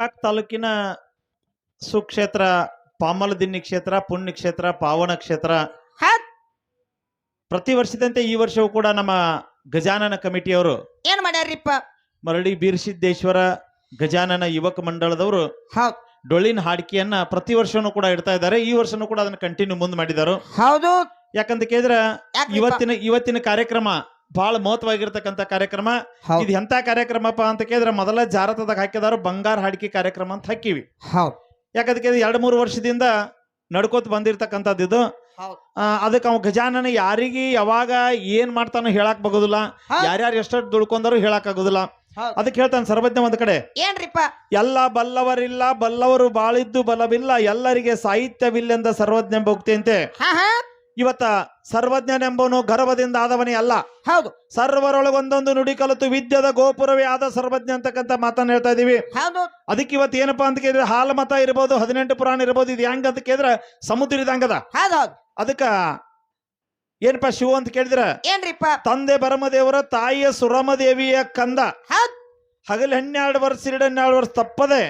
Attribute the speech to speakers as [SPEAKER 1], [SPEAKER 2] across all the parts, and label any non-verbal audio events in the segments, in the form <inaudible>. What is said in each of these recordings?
[SPEAKER 1] ತಾಲೂಕಿನ ಸುಕ್ಷೇತ್ರ ಪಾಮಲದಿನ್ನಿ ಕ್ಷೇತ್ರ ಪುಣ್ಯ ಕ್ಷೇತ್ರ ಪಾವನ ಕ್ಷೇತ್ರ. ಪ್ರತಿ ವರ್ಷದಂತೆ ಈ ವರ್ಷವೂ ಕೂಡ ನಮ್ಮ ಗಜಾನನ ಕಮಿಟಿಯವರು
[SPEAKER 2] ಏನ್ ಮಾಡ್ಯಾರಿಪ್ಪ
[SPEAKER 1] ಮರಳಿ ಬೀರ್ಸಿದ್ದೇಶ್ವರ ಗಜಾನನ ಯುವಕ ಮಂಡಳದವರು ಡೊಳ್ಳಿನ ಹಾಡಿಕೆಯನ್ನ ಪ್ರತಿ ವರ್ಷನೂ ಕೂಡ ಇಡ್ತಾ ಇದ್ದಾರೆ. ಈ ವರ್ಷನೂ ಕೂಡ ಅದನ್ನ ಕಂಟಿನ್ಯೂ ಮುಂದ್ ಮಾಡಿದಾರು.
[SPEAKER 2] ಹೌದು.
[SPEAKER 1] ಯಾಕಂತ ಕೇಳಿದ್ರೆ ಇವತ್ತಿನ ಇವತ್ತಿನ ಕಾರ್ಯಕ್ರಮ ಬಹಳ ಮಹತ್ವವಾಗಿರ್ತಕ್ಕಂಥ ಕಾರ್ಯಕ್ರಮ. ಇದು ಎಂತ ಕಾರ್ಯಕ್ರಮಪ್ಪ ಅಂತ ಕೇಳಿದ್ರೆ ಮೊದಲ ಜಾರತದಾಗ ಹಾಕಿದಾರು ಬಂಗಾರ ಹಾಡಿಕೆ ಕಾರ್ಯಕ್ರಮ ಅಂತ ಹಾಕಿವಿ.
[SPEAKER 2] ಹೌದು.
[SPEAKER 1] ಎರಡು ಮೂರು ವರ್ಷದಿಂದ ನಡ್ಕೋತ ಬಂದಿರತಕ್ಕಂಥದ್ದು ಇದು. ಅದಕ್ಕೆ ಅವ ಗಜಾನನ ಯಾರಿಗೆ ಯಾವಾಗ ಏನ್ ಮಾಡ್ತಾನೋ ಹೇಳಕ್ ಬಗೋದಿಲ್ಲ. ಯಾರ್ಯಾರು ಎಷ್ಟು ದುಡ್ಕೊಂಡಾರು ಹೇಳಕ್ ಆಗೋದಿಲ್ಲ. ಅದಕ್ಕೆ ಹೇಳ್ತಾನೆ ಸರ್ವಜ್ಞ ಒಂದ್ ಕಡೆ.
[SPEAKER 2] ಏನ್ರಿಪ್ಪ?
[SPEAKER 1] ಎಲ್ಲ ಬಲ್ಲವರಿಲ್ಲ ಬಲ್ಲವರು ಬಾಳಿದ್ದು ಬಲವಿಲ್ಲ ಎಲ್ಲರಿಗೆ ಸಾಹಿತ್ಯವಿಲ್ಲೆಂದ ಸರ್ವಜ್ಞ ಭಕ್ತಿಯಂತೆ
[SPEAKER 2] ಹಾ ಹಾ.
[SPEAKER 1] ಇವತ್ತ ಸರ್ವಜ್ಞನೆಂಬವನು ಗರ್ವದಿಂದ ಆದವನೇ ಅಲ್ಲ.
[SPEAKER 2] ಹೌದು.
[SPEAKER 1] ಸರ್ವರೊಳಗೊಂದೊಂದು ನುಡಿ ಕಲಿತು ವಿದ್ಯದ ಗೋಪುರವೇ ಆದ ಸರ್ವಜ್ಞ ಅಂತಕ್ಕಂತ ಮಾತನ್ನ ಹೇಳ್ತಾ ಇದೀವಿ ಅದಕ್ಕೆ ಇವತ್ತು ಏನಪ್ಪಾ ಅಂತ ಕೇಳಿದ್ರೆ ಹಾಲು ಮತ ಇರ್ಬೋದು ಹದಿನೆಂಟು ಪುರಾಣ ಇರ್ಬೋದು ಇದು ಹೆಂಗ ಅಂತ ಕೇಳಿದ್ರೆ ಸಮುದ್ರ ಇದಂಗದ ಅದಕ್ಕ ಏನಪ್ಪಾ ಶಿವ ಅಂತ ಕೇಳಿದ್ರೆ
[SPEAKER 2] ಏನ್ರಿಪ್ಪ?
[SPEAKER 1] ತಂದೆ ಬರಮದೇವರ ತಾಯಿಯ ಸುರಮದೇವಿಯ ಕಂದ. ಹಗಲ್ ಹನ್ನೆರಡು ವರ್ಷ ಎರಡು ಹನ್ನೆರಡು ವರ್ಷ ತಪ್ಪದೆ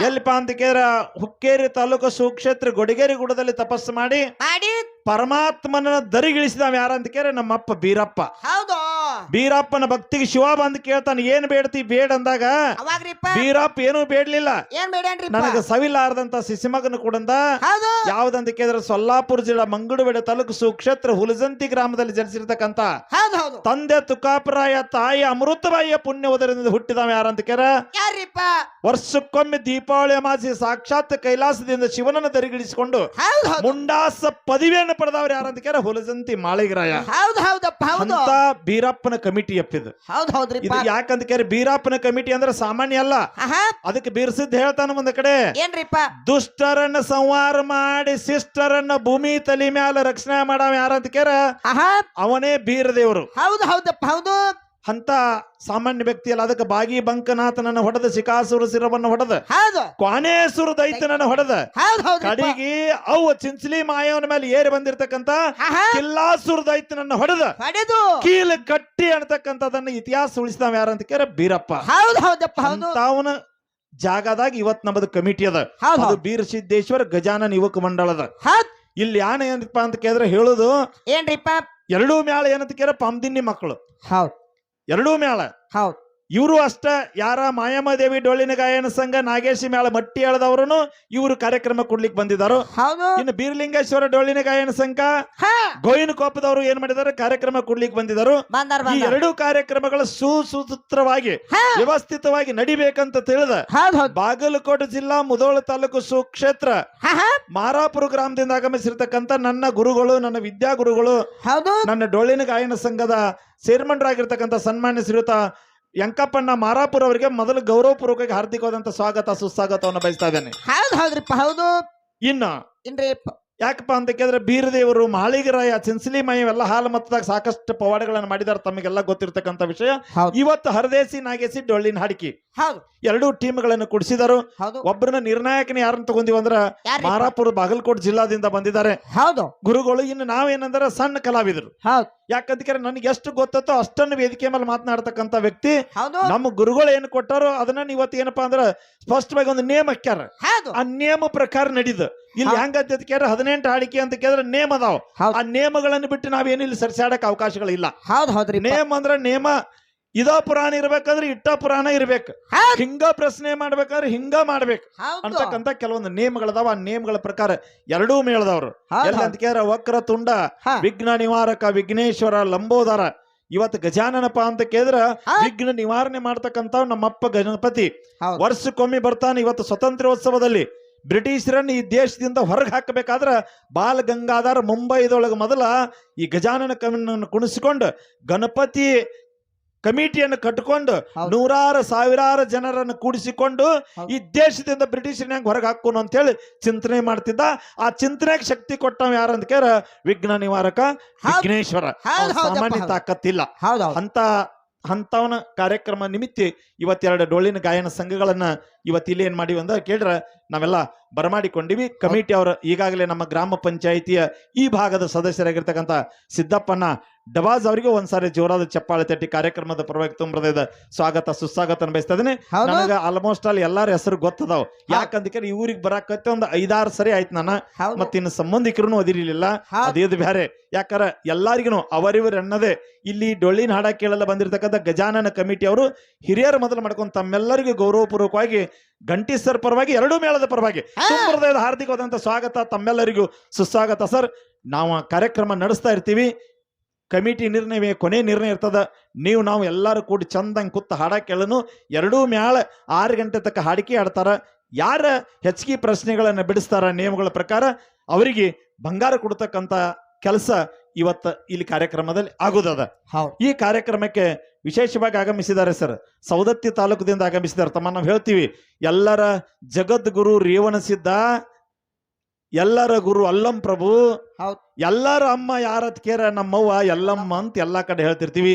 [SPEAKER 1] ಎಲ್ಲಿಪ್ಪ ಅಂತ ಕೇಳಿದ್ರ ಹುಕ್ಕೇರಿ ತಾಲೂಕು ಸುಕ್ಷೇತ್ರ ಗೊಡಿಗೇರಿ ಗುಡದಲ್ಲಿ ತಪಸ್ಸು ಮಾಡಿ
[SPEAKER 2] ಮಾಡಿ
[SPEAKER 1] ಪರಮಾತ್ಮನ ದರಿಗಿಳಿಸಿದವ ಯಾರಂತ ಕೇಳಿ ನಮ್ಮಪ್ಪ ಬೀರಪ್ಪ.
[SPEAKER 2] ಹೌದು
[SPEAKER 1] ಬೀರಪ್ಪನ ಭಕ್ತಿಗೆ ಶಿವ ಬಂದು ಕೇಳ್ತಾನೆ ಏನ್ ಬೇಡ್ತಿ ಬೇಡ ಅಂದಾಗ ಬೀರಪ್ಪ ಏನು ಬೇಡ್ಲಿಲ್ಲ.
[SPEAKER 2] ಏನ್ ಬೇಡೇನ್ರಿಪ್ಪ
[SPEAKER 1] ನನಗೆ ಸವಿಲಾರದಂತ ಸಿಸಿಮಗನ ಕೂಡಂದ ಯಾವ್ದಂತ ಕೇಳಿದ್ರೆ ಸೊಲ್ಲಾಪುರ ಜಿಲ್ಲಾ ಮಂಗಳೂರುಬೇಡ ತಾಲೂಕು ಸುಕ್ಷೇತ್ರ ಹುಲಜಂತಿ ಗ್ರಾಮದಲ್ಲಿ ಜನಿಸಿರ್ತಕ್ಕಂತ ತಂದೆ ತುಕಾಪರಾಯ ತಾಯಿ ಅಮೃತಬಾಯಿಯ ಪುಣ್ಯ ಉದರದಿಂದ ಹುಟ್ಟಿದವ ಯಾರಂತ
[SPEAKER 2] ಕೇರ
[SPEAKER 1] ವರ್ಷಕ್ಕೊಮ್ಮೆ ದೀಪಾವಳಿ ಅಮಾಸಿ ಸಾಕ್ಷಾತ್ ಕೈಲಾಸದಿಂದ ಶಿವನನ್ನು
[SPEAKER 2] ದರಿಗಿಡಿಸಿಕೊಂಡು
[SPEAKER 1] ಮುಂಡಾಸ ಪದವಿಯನ್ನು ಪಡೆದವ್ರು ಯಾರಂತ ಕೇರ ಹುಲಜಂತಿ ಮಾಳಿಗರಾಯ.
[SPEAKER 2] ಹೌದು.
[SPEAKER 1] ಅಂತ ಬೀರಪ್ಪನ ಕಮಿಟಿ ಎಪ್ಪಿದು
[SPEAKER 2] ಹೌದು
[SPEAKER 1] ಇದು ಯಾಕಂತ ಕೇರಿ ಬೀರಪ್ಪನ ಕಮಿಟಿ ಅಂದ್ರೆ ಸಾಮಾನ್ಯ ಅಲ್ಲ.
[SPEAKER 2] ಆಹಾ.
[SPEAKER 1] ಅದಕ್ಕೆ ಬೀರ್ಸಿದ್ ಹೇಳ್ತಾನ ಒಂದ್ ಕಡೆ.
[SPEAKER 2] ಏನ್ರಿಪ್ಪ
[SPEAKER 1] ದುಷ್ಟರನ್ನ ಸಂಹಾರ ಮಾಡಿ ಸಿಸ್ಟರನ್ನ ಭೂಮಿ ತಲಿ ಮ್ಯಾಲ ರಕ್ಷಣೆ ಮಾಡವ ಯಾರಂತ ಕೇರ
[SPEAKER 2] ಆಹಾ.
[SPEAKER 1] ಅವನೇ ಬೀರದೇವರು.
[SPEAKER 2] ಹೌದು ಹೌದಪ್ಪ ಹೌದು.
[SPEAKER 1] ಅಂತ ಸಾಮಾನ್ಯ ವ್ಯಕ್ತಿ ಅಲ್ಲ ಅದಕ್ಕೆ ಬಾಗಿ ಬಂಕನಾಥನನ್ನು ಹೊಡೆದ ಶಿಕಾಸುರ ಶಿರವನ್ನು ಹೊಡೆದ
[SPEAKER 2] ಹೌದು.
[SPEAKER 1] ಕ್ವಾನೇಸುರ ದೈತ್ಯನನ್ನ ಹೊಡೆದ
[SPEAKER 2] ಹೌದು ಹೌದು
[SPEAKER 1] ಕಡಿಗೆ ಅವು ಚಿಂಚಲಿ ಮಾಯವನ ಮೇಲೆ ಏರಿ ಬಂದಿರತಕ್ಕಂತ
[SPEAKER 2] ಆಹಾ.
[SPEAKER 1] ಕಿಲ್ಲಾಸುರ ದೈತ್ಯನನ್ನ ಹೊಡೆದ
[SPEAKER 2] ಹೊಡೆದು.
[SPEAKER 1] ಕೀಲು ಕಟ್ಟಿ ಅನ್ನತಕ್ಕಂಥದನ್ನ ಇತಿಹಾಸ ಉಳಿಸಿದವ ಯಾರಂತ ಕೇರ ಬೀರಪ್ಪ.
[SPEAKER 2] ಹೌದು ಹೌದಪ್ಪ ಹೌದು.
[SPEAKER 1] ಜಾಗದಾಗ ಇವತ್ ನಮ್ಮದು ಕಮಿಟಿ ಅದ.
[SPEAKER 2] ಹೌದು
[SPEAKER 1] ಅದು
[SPEAKER 2] ಹೌದು.
[SPEAKER 1] ಬೀರಸಿದ್ದೇಶ್ವರ ಗಜಾನನ ಯುವಕ ಮಂಡಳದ
[SPEAKER 2] ಹೌದ್.
[SPEAKER 1] ಇಲ್ಲಿ ಯಾನ ಏನಪ್ಪಾ ಅಂತ ಕೇಳಿದ್ರೆ ಹೇಳುದು
[SPEAKER 2] ಏನ್ರಿಪ್ಪ?
[SPEAKER 1] ಎರಡೂ ಮ್ಯಾಲ ಏನಂತ ಕೇಳ ಪಂದಿನ್ನಿ ಮಕ್ಕಳು.
[SPEAKER 2] ಹೌದ್.
[SPEAKER 1] ಎರಡೂ ಮೇಳ
[SPEAKER 2] ಹೌದ್.
[SPEAKER 1] ಇವರು ಅಷ್ಟ ಯಾರ ಮಾಯಮ್ಮದೇವಿ ಡೊಳ್ಳಿನ ಗಾಯನ ಸಂಘ ನಾಗೇಶಿ ಮೇಳ ಮಟ್ಟಿ ಹೇಳದವರು ಇವರು ಕಾರ್ಯಕ್ರಮ ಕೊಡ್ಲಿಕ್ಕೆ ಬಂದಿದ್ದಾರೆ
[SPEAKER 2] ಹೌದು.
[SPEAKER 1] ಇನ್ನು ಬೀರಲಿಂಗೇಶ್ವರ ಡೊಳ್ಳಿನ ಗಾಯನ ಸಂಘ ಗೋವಿನ ಕೋಪದವರು ಏನ್ ಮಾಡಿದ್ದಾರೆ ಕಾರ್ಯಕ್ರಮ ಕೊಡ್ಲಿಕ್ಕೆ ಬಂದಿದ್ದಾರೆ
[SPEAKER 2] ಬಂದಾರ
[SPEAKER 1] ಈ
[SPEAKER 2] ಎರಡು
[SPEAKER 1] ಎರಡೂ ಕಾರ್ಯಕ್ರಮಗಳ ಸುಸೂತ್ರವಾಗಿ ವ್ಯವಸ್ಥಿತವಾಗಿ ನಡಿಬೇಕಂತ ತಿಳಿದ
[SPEAKER 2] ಹೌದ್ ಹೌದ್.
[SPEAKER 1] ಬಾಗಲಕೋಟೆ ಜಿಲ್ಲಾ ಮುದೋಳ ತಾಲೂಕು ಸುಕ್ಷೇತ್ರ
[SPEAKER 2] ಹಾ ಹಾ.
[SPEAKER 1] ಮಾರಾಪುರ ಗ್ರಾಮದಿಂದ ಆಗಮಿಸಿರ್ತಕ್ಕಂತ ನನ್ನ ಗುರುಗಳು ನನ್ನ ವಿದ್ಯಾಗುರುಗಳು
[SPEAKER 2] ಹೌದು.
[SPEAKER 1] ನನ್ನ ಡೊಳ್ಳಿನ ಗಾಯನ ಸಂಘದ ಚೇರ್ಮನ್ರಾಗಿರ್ತಕ್ಕಂಥ ಸನ್ಮಾನ್ಯ ಶ್ರೀಯುತ ಯಂಕಪ್ಪಣ್ಣ ಮಾರಾಪುರ ಅವರಿಗೆ ಮೊದಲು ಗೌರವಪೂರ್ವಕವಾಗಿ ಹಾರ್ದಿಕವಾದಂತ ಸ್ವಾಗತ ಸುಸ್ವಾಗತವನ್ನು ಬಯಸ್ತಾ ಇದ್ದೇನೆ.
[SPEAKER 2] ಹೌದು ಹೌದ್ರಿಪ್ಪ ಹೌದು.
[SPEAKER 1] ಇನ್ನು
[SPEAKER 2] ಇನ್ರಿ
[SPEAKER 1] ಯಾಕಪ್ಪ ಅಂತ ಕೇಳಿದ್ರೆ ಬೀರದೇವರು ಮಾಳಿಗರಾಯ ಚಿನ್ಸಲಿ ಮೈ ಎಲ್ಲ ಹಾಲು ಮತದಾಗ ಸಾಕಷ್ಟು ಪವಾಡಗಳನ್ನು ಮಾಡಿದಾರೆ ತಮಗೆಲ್ಲ ಗೊತ್ತಿರ್ತಕ್ಕಂಥ ವಿಷಯ. ಇವತ್ತು ಹರದೇಸಿ ನಾಗೇಸಿ ಡೊಳ್ಳಿನ ಹಾಡಿಕೆ. ಎರಡೂ ಟೀಮ್ಗಳನ್ನು ಕುಡಿಸಿದರು. ಒಬ್ಬರನ್ನ ನಿರ್ಣಾಯಕನ ಯಾರನ್ನ ತಗೊಂಡಿವಿ ಅಂದ್ರ ಮಾರಾಪುರ ಬಾಗಲಕೋಟ್ ಜಿಲ್ಲಾದಿಂದ ಬಂದಿದ್ದಾರೆ.
[SPEAKER 2] ಹೌದು.
[SPEAKER 1] ಗುರುಗಳು ಇನ್ನು ನಾವೇನಂದ್ರೆ ಸಣ್ಣ ಕಲಾವಿದರು. ಯಾಕಂತ ಕೇಳಿ ನನಗೆ ಎಷ್ಟು ಗೊತ್ತೋ ಅಷ್ಟನ್ನು ವೇದಿಕೆ ಮೇಲೆ ಮಾತನಾಡ್ತಕ್ಕಂಥ ವ್ಯಕ್ತಿ. ನಮ್ಮ ಗುರುಗಳು ಏನು ಕೊಟ್ಟಾರೋ ಅದನ್ನ ಇವತ್ತು ಏನಪ್ಪಾ ಅಂದ್ರೆ ಸ್ಪಷ್ಟವಾಗಿ ಒಂದು ನೇಮ ಹಾಕ್ಯಾರ ಆ ನೇಮ ಪ್ರಕಾರ ನಡೀದು. ಇಲ್ಲಿ
[SPEAKER 2] ಹೆಂಗ
[SPEAKER 1] ಹೆಂಗಂತ ಕೇಳ್ರೆ ಹದಿನೆಂಟು ಹಾಡಿಕೆ ಅಂತ ಕೇಳಿದ್ರೆ ನೇಮ ಅದಾವ. ಆ ನೇಮಗಳನ್ನು ಬಿಟ್ಟು ನಾವೇನು ಇಲ್ಲಿ ಸರ್ಸಾಡಕ್ ಅವಕಾಶಗಳಿಲ್ಲ.
[SPEAKER 2] ಹೌದ್ ಹೌದ್ರಿ
[SPEAKER 1] ನೇಮ್ ಅಂದ್ರೆ ನೇಮ ಇದೋ ಪುರಾಣ ಇರ್ಬೇಕಂದ್ರೆ ಇಟ್ಟ ಪುರಾಣ ಇರ್ಬೇಕು. ಹಿಂಗ ಪ್ರಶ್ನೆ ಮಾಡ್ಬೇಕಂದ್ರೆ ಹಿಂಗ ಮಾಡ್ಬೇಕು. ಅಂತಕ್ಕಂತ ಕೆಲವೊಂದು ನೇಮಗಳದಾವ. ಆ ನೇಮಗಳ ಪ್ರಕಾರ ಎರಡೂ ಮೇಳದವ್ರು.
[SPEAKER 2] ಹೌದು.
[SPEAKER 1] ಎಲ್ಲ ಅಂತ ಕೇಳಿದ್ರೆ ವಕ್ರ ತುಂಡ. ವಿಘ್ನ ನಿವಾರಕ ವಿಘ್ನೇಶ್ವರ ಲಂಬೋದರ. ಇವತ್ತು ಗಜಾನನಪ್ಪ ಅಂತ ಕೇಳಿದ್ರ ವಿಘ್ನ ನಿವಾರಣೆ ಮಾಡ್ತಕ್ಕಂತ ನಮ್ಮಪ್ಪ ಗಣಪತಿ. ವರ್ಷಕ್ಕೊಮ್ಮೆ ಬರ್ತಾನೆ ಇವತ್ತು ಸ್ವತಂತ್ರ್ಯೋತ್ಸವದಲ್ಲಿ. ಬ್ರಿಟಿಷರನ್ನ ಈ ದೇಶದಿಂದ ಹೊರಗೆ ಹಾಕಬೇಕಾದ್ರೆ ಬಾಲ್ ಗಂಗಾಧರ ಮುಂಬೈದೊಳಗೆ ಮೊದಲ ಈ ಗಜಾನನ ಕಮನನ್ನು ಕುಣಿಸಿಕೊಂಡು ಗಣಪತಿ ಕಮಿಟಿಯನ್ನು ಕಟ್ಟಿಕೊಂಡು ನೂರಾರು ಸಾವಿರಾರು ಜನರನ್ನು ಕೂಡಿಸಿಕೊಂಡು ಈ ದೇಶದಿಂದ ಬ್ರಿಟಿಷರನ್ನ ಹೆಂಗ್ ಹೊರಗೆ ಹಾಕೋನು ಅಂತೇಳಿ ಚಿಂತನೆ ಮಾಡ್ತಿದ್ದ. ಆ ಚಿಂತನೆಗೆ ಶಕ್ತಿ ಕೊಟ್ಟವ ಯಾರಂತ ಕೇಳ ವಿಘ್ನ ನಿವಾರಕ. ವಿಘ್ನೇಶ್ವರ. ಸಾಮಾನ್ಯ. ತಾಕತ್ತಿಲ್ಲ. ಅಂತ ಅಂತವನ ಕಾರ್ಯಕ್ರಮ ನಿಮಿತ್ತಿ ಇವತ್ತೆರಡು ಡೊಳ್ಳಿನ ಗಾಯನ ಸಂಘಗಳನ್ನ ಇವತ್ತು ಇಲ್ಲಿ ಏನ್ ಮಾಡಿವಿ ಅಂತ ಕೇಳ್ರ ನಾವೆಲ್ಲ ಬರಮಾಡಿಕೊಂಡಿವಿ. ಕಮಿಟಿ ಅವರು ಈಗಾಗಲೇ ನಮ್ಮ ಗ್ರಾಮ ಪಂಚಾಯಿತಿಯ ಈ ಭಾಗದ ಸದಸ್ಯರಾಗಿರ್ತಕ್ಕಂಥ ಸಿದ್ದಪ್ಪನ ಡಬಾಜ್ ಅವರಿಗೆ ಒಂದ್ಸಾರಿ ಜೋರಾದ ಚಪ್ಪಾಳೆ ತಟ್ಟಿ ಕಾರ್ಯಕ್ರಮದ ಪರವಾಗಿ ತುಂಬ್ರದ ಸ್ವಾಗತ ಸುಸ್ವಾಗತ ಬಯಸ್ತಾ
[SPEAKER 2] ಹೌದು.
[SPEAKER 1] ಆಲ್ಮೋಸ್ಟ್ ಆಲ್ ಎಲ್ಲಾರ ಹೆಸರು ಗೊತ್ತದಾವ್. ಯಾಕಂದ್ರೆ ಈ ಊರಿಗೆ ಬರಾಕತ್ತೆ ಒಂದ್ ಐದಾರು ಸರಿ ಆಯ್ತು ನಾನು.
[SPEAKER 2] ಮತ್ತಿನ್ನು
[SPEAKER 1] ಮತ್ತ ಇನ್ನು ಸಂಬಂಧಿಕರು ಅದಿರ್ಲಿಲ್ಲ.
[SPEAKER 2] ಹೌದು.
[SPEAKER 1] ಅದೇದು ಬೇರೆ ಯಾಕಾರ ಎಲ್ಲಾರಿಗೂ ಅವರಿವರು ಇಲ್ಲಿ ಡೊಳ್ಳಿನ ಹಾಡ ಕೇಳಲ್ಲ ಬಂದಿರತಕ್ಕಂಥ ಗಜಾನನ ಕಮಿಟಿ ಅವರು ಹಿರಿಯರ ಮೊದಲು ಮಾಡ್ಕೊಂಡು ತಮ್ಮೆಲ್ಲರಿಗೂ ಗೌರವಪೂರ್ವಕವಾಗಿ ಗಂಟಿ ಸರ್ ಪರವಾಗಿ ಎರಡೂ ಮೇಳದ ಪರವಾಗಿ. ಸಂಪ್ರದಾಯದ ಹಾರ್ದಿಕವಾದಂತ ಸ್ವಾಗತ ತಮ್ಮೆಲ್ಲರಿಗೂ. ಸುಸ್ವಾಗತ ಸರ್. ನಾವು ಆ ಕಾರ್ಯಕ್ರಮ ನಡೆಸ್ತಾ ಇರ್ತೀವಿ. ಕಮಿಟಿ ನಿರ್ಣಯವೇ ಕೊನೆ ನಿರ್ಣಯ ಇರ್ತದ. ನೀವು ನಾವು ಎಲ್ಲರೂ ಕೂಡಿ ಚಂದಂಗೆ ಕೂತ್ ಹಾಡ ಕೇಳನು. ಎರಡೂ ಮ್ಯಾಳ ಆರು ಗಂಟೆ ತಕ್ಕ ಹಾಡಿಕೆ ಆಡ್ತಾರ. ಯಾರ ಹೆಚ್ಚಿಗೆ ಪ್ರಶ್ನೆಗಳನ್ನು ಬಿಡಿಸ್ತಾರ ನಿಯಮಗಳ ಪ್ರಕಾರ ಅವರಿಗೆ ಬಂಗಾರ ಕೊಡ್ತಕ್ಕಂಥ ಕೆಲಸ ಇವತ್ತು ಇಲ್ಲಿ ಕಾರ್ಯಕ್ರಮದಲ್ಲಿ ಆಗೋದದ. ಈ ಕಾರ್ಯಕ್ರಮಕ್ಕೆ ವಿಶೇಷವಾಗಿ ಆಗಮಿಸಿದ್ದಾರೆ ಸರ್. ಸೌದತ್ತಿ ತಾಲೂಕದಿಂದ ಆಗಮಿಸಿದ್ದಾರೆ. ತಮ್ಮ ನಾವು ಹೇಳ್ತೀವಿ ಎಲ್ಲರ ಜಗದ್ಗುರು ರೇವಣಸಿದ್ದ ಎಲ್ಲರ ಗುರು ಅಲ್ಲಂ ಪ್ರಭು. ಎಲ್ಲರ ಅಮ್ಮ ಯಾರತ್ ಕೇರ ನಮ್ಮವ್ವ ಎಲ್ಲಮ್ಮ ಅಂತ ಎಲ್ಲಾ ಕಡೆ ಹೇಳ್ತಿರ್ತೀವಿ.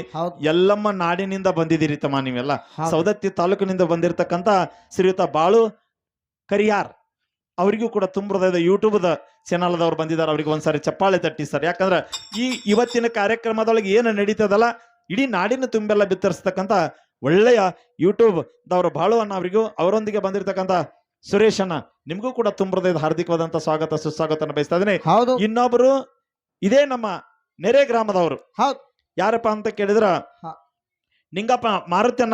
[SPEAKER 1] ಎಲ್ಲಮ್ಮ ನಾಡಿನಿಂದ ಬಂದಿದ್ದೀರಿ ತಮ್ಮ ನೀವೆಲ್ಲ. ಸೌದತ್ತಿ ತಾಲೂಕಿನಿಂದ ಬಂದಿರತಕ್ಕಂತ ಶ್ರೀಯುತ ಬಾಳು ಕರಿಯಾರ್. ಅವರಿಗೂ ಕೂಡ ತುಂಬ ಯೂಟ್ಯೂಬ್ದ ಚಾನಲ್ದವ್ರು ಬಂದಿದ್ದಾರೆ. ಅವ್ರಿಗೆ ಒಂದ್ಸಾರಿ ಚಪ್ಪಾಳೆ ತಟ್ಟಿ ಸರ್. ಯಾಕಂದ್ರೆ ಈ ಇವತ್ತಿನ ಕಾರ್ಯಕ್ರಮದೊಳಗೆ ಏನು ನಡೀತದಲ್ಲ ಇಡೀ ನಾಡಿನ ತುಂಬೆಲ್ಲ ಬಿತ್ತರಿಸ್ತಕ್ಕಂಥ ಒಳ್ಳೆಯ ಯೂಟ್ಯೂಬ್ ದವರು ಬಾಳು ಅಣ್ಣ ಅವರಿಗೂ ಅವರೊಂದಿಗೆ ಬಂದಿರತಕ್ಕಂಥ ಸುರೇಶ್ ಅಣ್ಣ ನಿಮಗೂ ಕೂಡ ತುಂಬ ಹಾರ್ದಿಕವಾದಂತ ಸ್ವಾಗತ ಸುಸ್ವಾಗತ ಬಯಸ್ತಾ ಇದ್ದೀನಿ.
[SPEAKER 2] ಹೌದು.
[SPEAKER 1] ಇನ್ನೊಬ್ರು ಇದೇ ನಮ್ಮ ನೆರೆ ಗ್ರಾಮದವರು.
[SPEAKER 2] ಹೌದು.
[SPEAKER 1] ಯಾರಪ್ಪ ಅಂತ ಕೇಳಿದ್ರ ನಿಂಗಪ್ಪ ಮಾರುತಿ ಅಣ್ಣ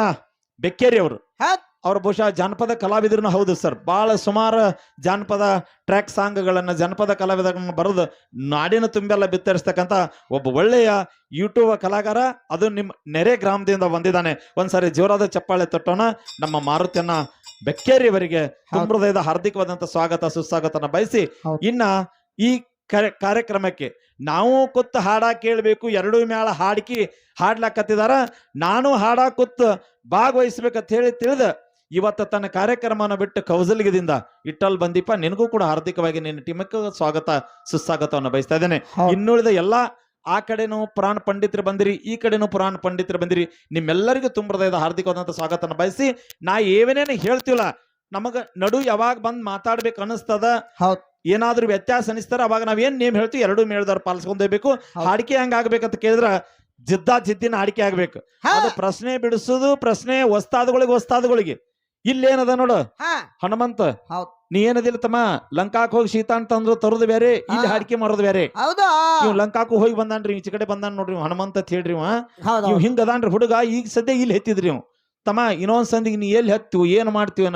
[SPEAKER 1] ಬೆಕ್ಕೇರಿ ಅವರು. ಅವ್ರು ಬಹುಶಃ ಜಾನಪದ ಕಲಾವಿದ್ರು ಹೌದು ಸರ್. ಬಹಳ ಸುಮಾರು ಜಾನಪದ ಟ್ರ್ಯಾಕ್ ಸಾಂಗ್ಗಳನ್ನು ಜಾನಪದ ಕಲಾವಿದಗಳನ್ನ ಬರೆದು ನಾಡಿನ ತುಂಬೆಲ್ಲ ಬಿತ್ತರಿಸ್ತಕ್ಕಂಥ ಒಬ್ಬ ಒಳ್ಳೆಯ ಯೂಟ್ಯೂಬ್ ಕಲಾಕಾರ ಅದು ನಿಮ್ಮ ನೆರೆ ಗ್ರಾಮದಿಂದ ಬಂದಿದ್ದಾನೆ. ಒಂದ್ಸಾರಿ ಜೋರಾದ ಚಪ್ಪಾಳೆ ತೊಟ್ಟೋಣ. ನಮ್ಮ ಮಾರುತಿಯನ್ನ ಬೆಕ್ಕೇರಿಯವರಿಗೆ ಹೃದಯದ ಹಾರ್ದಿಕವಾದಂತ ಸ್ವಾಗತ ಸುಸ್ವಾಗತನ ಬಯಸಿ ಇನ್ನ ಈ ಕಾರ್ಯ- ಕಾರ್ಯಕ್ರಮಕ್ಕೆ ನಾವು ಕೂತ್ ಹಾಡ ಕೇಳಬೇಕು ಎರಡೂ ಮೇಳ ಹಾಡ್ಕಿ ಹಾಡ್ಲಾಕತ್ತಿದಾರ. ನಾನು ಹಾಡ ಕೂತ್ ಭಾಗವಹಿಸ್ಬೇಕಂತ ಹೇಳಿ ತಿಳಿದ ಇವತ್ತ ತನ್ನ ಕಾರ್ಯಕ್ರಮನ ಬಿಟ್ಟು ಕೌಸಲ್ಯದಿಂದ ಇಟ್ಟಲ್ ಬಂದೀಪ ನಿನಗೂ ಕೂಡ ಹಾರ್ದಿಕವಾಗಿ ನಿನ್ನ ಟೀಮಕ್ಕೆ ಸ್ವಾಗತ ಸುಸ್ವಾಗತವನ್ನು ಬಯಸ್ತಾ ಇದ್ದೇನೆ. ಇನ್ನುಳಿದ ಎಲ್ಲಾ ಆ ಕಡೆನೂ ಪುರಾಣ ಪಂಡಿತರು ಬಂದಿರಿ ಈ ಕಡೆನೂ ಪುರಾಣ ಪಂಡಿತರು ಬಂದಿರಿ ನಿಮ್ಮೆಲ್ಲರಿಗೂ ತುಂಬ ಹೃದಯದ ಹಾರ್ದಿಕವಾದಂಥ ಸ್ವಾಗತನ ಬಯಸಿ ನಾ ಏನೇನೇನು ಹೇಳ್ತೀವಲ್ಲ ನಮಗ ನಡು ಯಾವಾಗ ಬಂದ್ ಮಾತಾಡ್ಬೇಕು ಅನಿಸ್ತದ. ಏನಾದ್ರೂ ವ್ಯತ್ಯಾಸ ಅನಿಸ್ತಾರ ಅವಾಗ ನಾವೇನ್ ನೇಮ್ ಹೇಳ್ತೀವಿ ಎರಡು ಮೇಳ್ದವ್ರು ಪಾಲಿಸ್ಕೊಂಡ್ ಹೋಗ್ಬೇಕು.
[SPEAKER 2] ಹೌದ್.
[SPEAKER 1] ಹಾಡಿಕೆ ಹಂಗ ಆಗ್ಬೇಕಂತ ಕೇಳಿದ್ರ ಜಿದ್ದಾ ಜಿದ್ದಿನ ಹಾಡಿಕೆ ಆಗ್ಬೇಕು. ಅದು ಪ್ರಶ್ನೆ ಬಿಡಿಸೋದು ಪ್ರಶ್ನೆ ವಸ್ತಾದಗಳಿಗೆ ವಸ್ತಾದಗಳಿಗೆ ಇಲ್ಲೇನದ ನೋಡು?
[SPEAKER 2] ಹಾ,
[SPEAKER 1] ಹನುಮಂತ.
[SPEAKER 2] ಹೌದ್.
[SPEAKER 1] ನೀ ಏನದಿಲ್ಲ ತಮ್ಮ? ಲಂಕಾಕ್ ಹೋಗಿ ಸೀತಾ ಅಂತ ತಂದ್ರು ತರೋದು ಬೇರೆ ಇಲ್ಲಿ
[SPEAKER 2] ಹಾ.
[SPEAKER 1] ಹಾಡಿಕೆ ಮಾಡೋದು ಬೇರೆ
[SPEAKER 2] ಹೌದಾ?
[SPEAKER 1] ಇವ್ ಲಂಕಾಕು ಹೋಗಿ ಬಂದಾನ್ರಿ ಈಚೆ ಕಡೆ ಬಂದಾನ್ ನೋಡ್ರಿ ಇವ್ ಹನುಮಂತ ಅಂತ ಹೇಳ್ರಿ ಇವ.
[SPEAKER 2] ಹೌದು
[SPEAKER 1] ಇವ್ ಹಿಂಗ ಅದಾನ್ರಿ ಹುಡುಗ ಈಗ ಸದ್ಯ ಇಲ್ಲಿ ಹೆತ್ತಿದ್ರಿ ಇವ್. ತಮ್ಮ ಇನ್ನೊಂದ್ ಸಂದಿಗೆ ನೀ ಎಲ್ಲಿ ಹತ್ತಿವು ಏನು ಮಾಡ್ತೀವಿ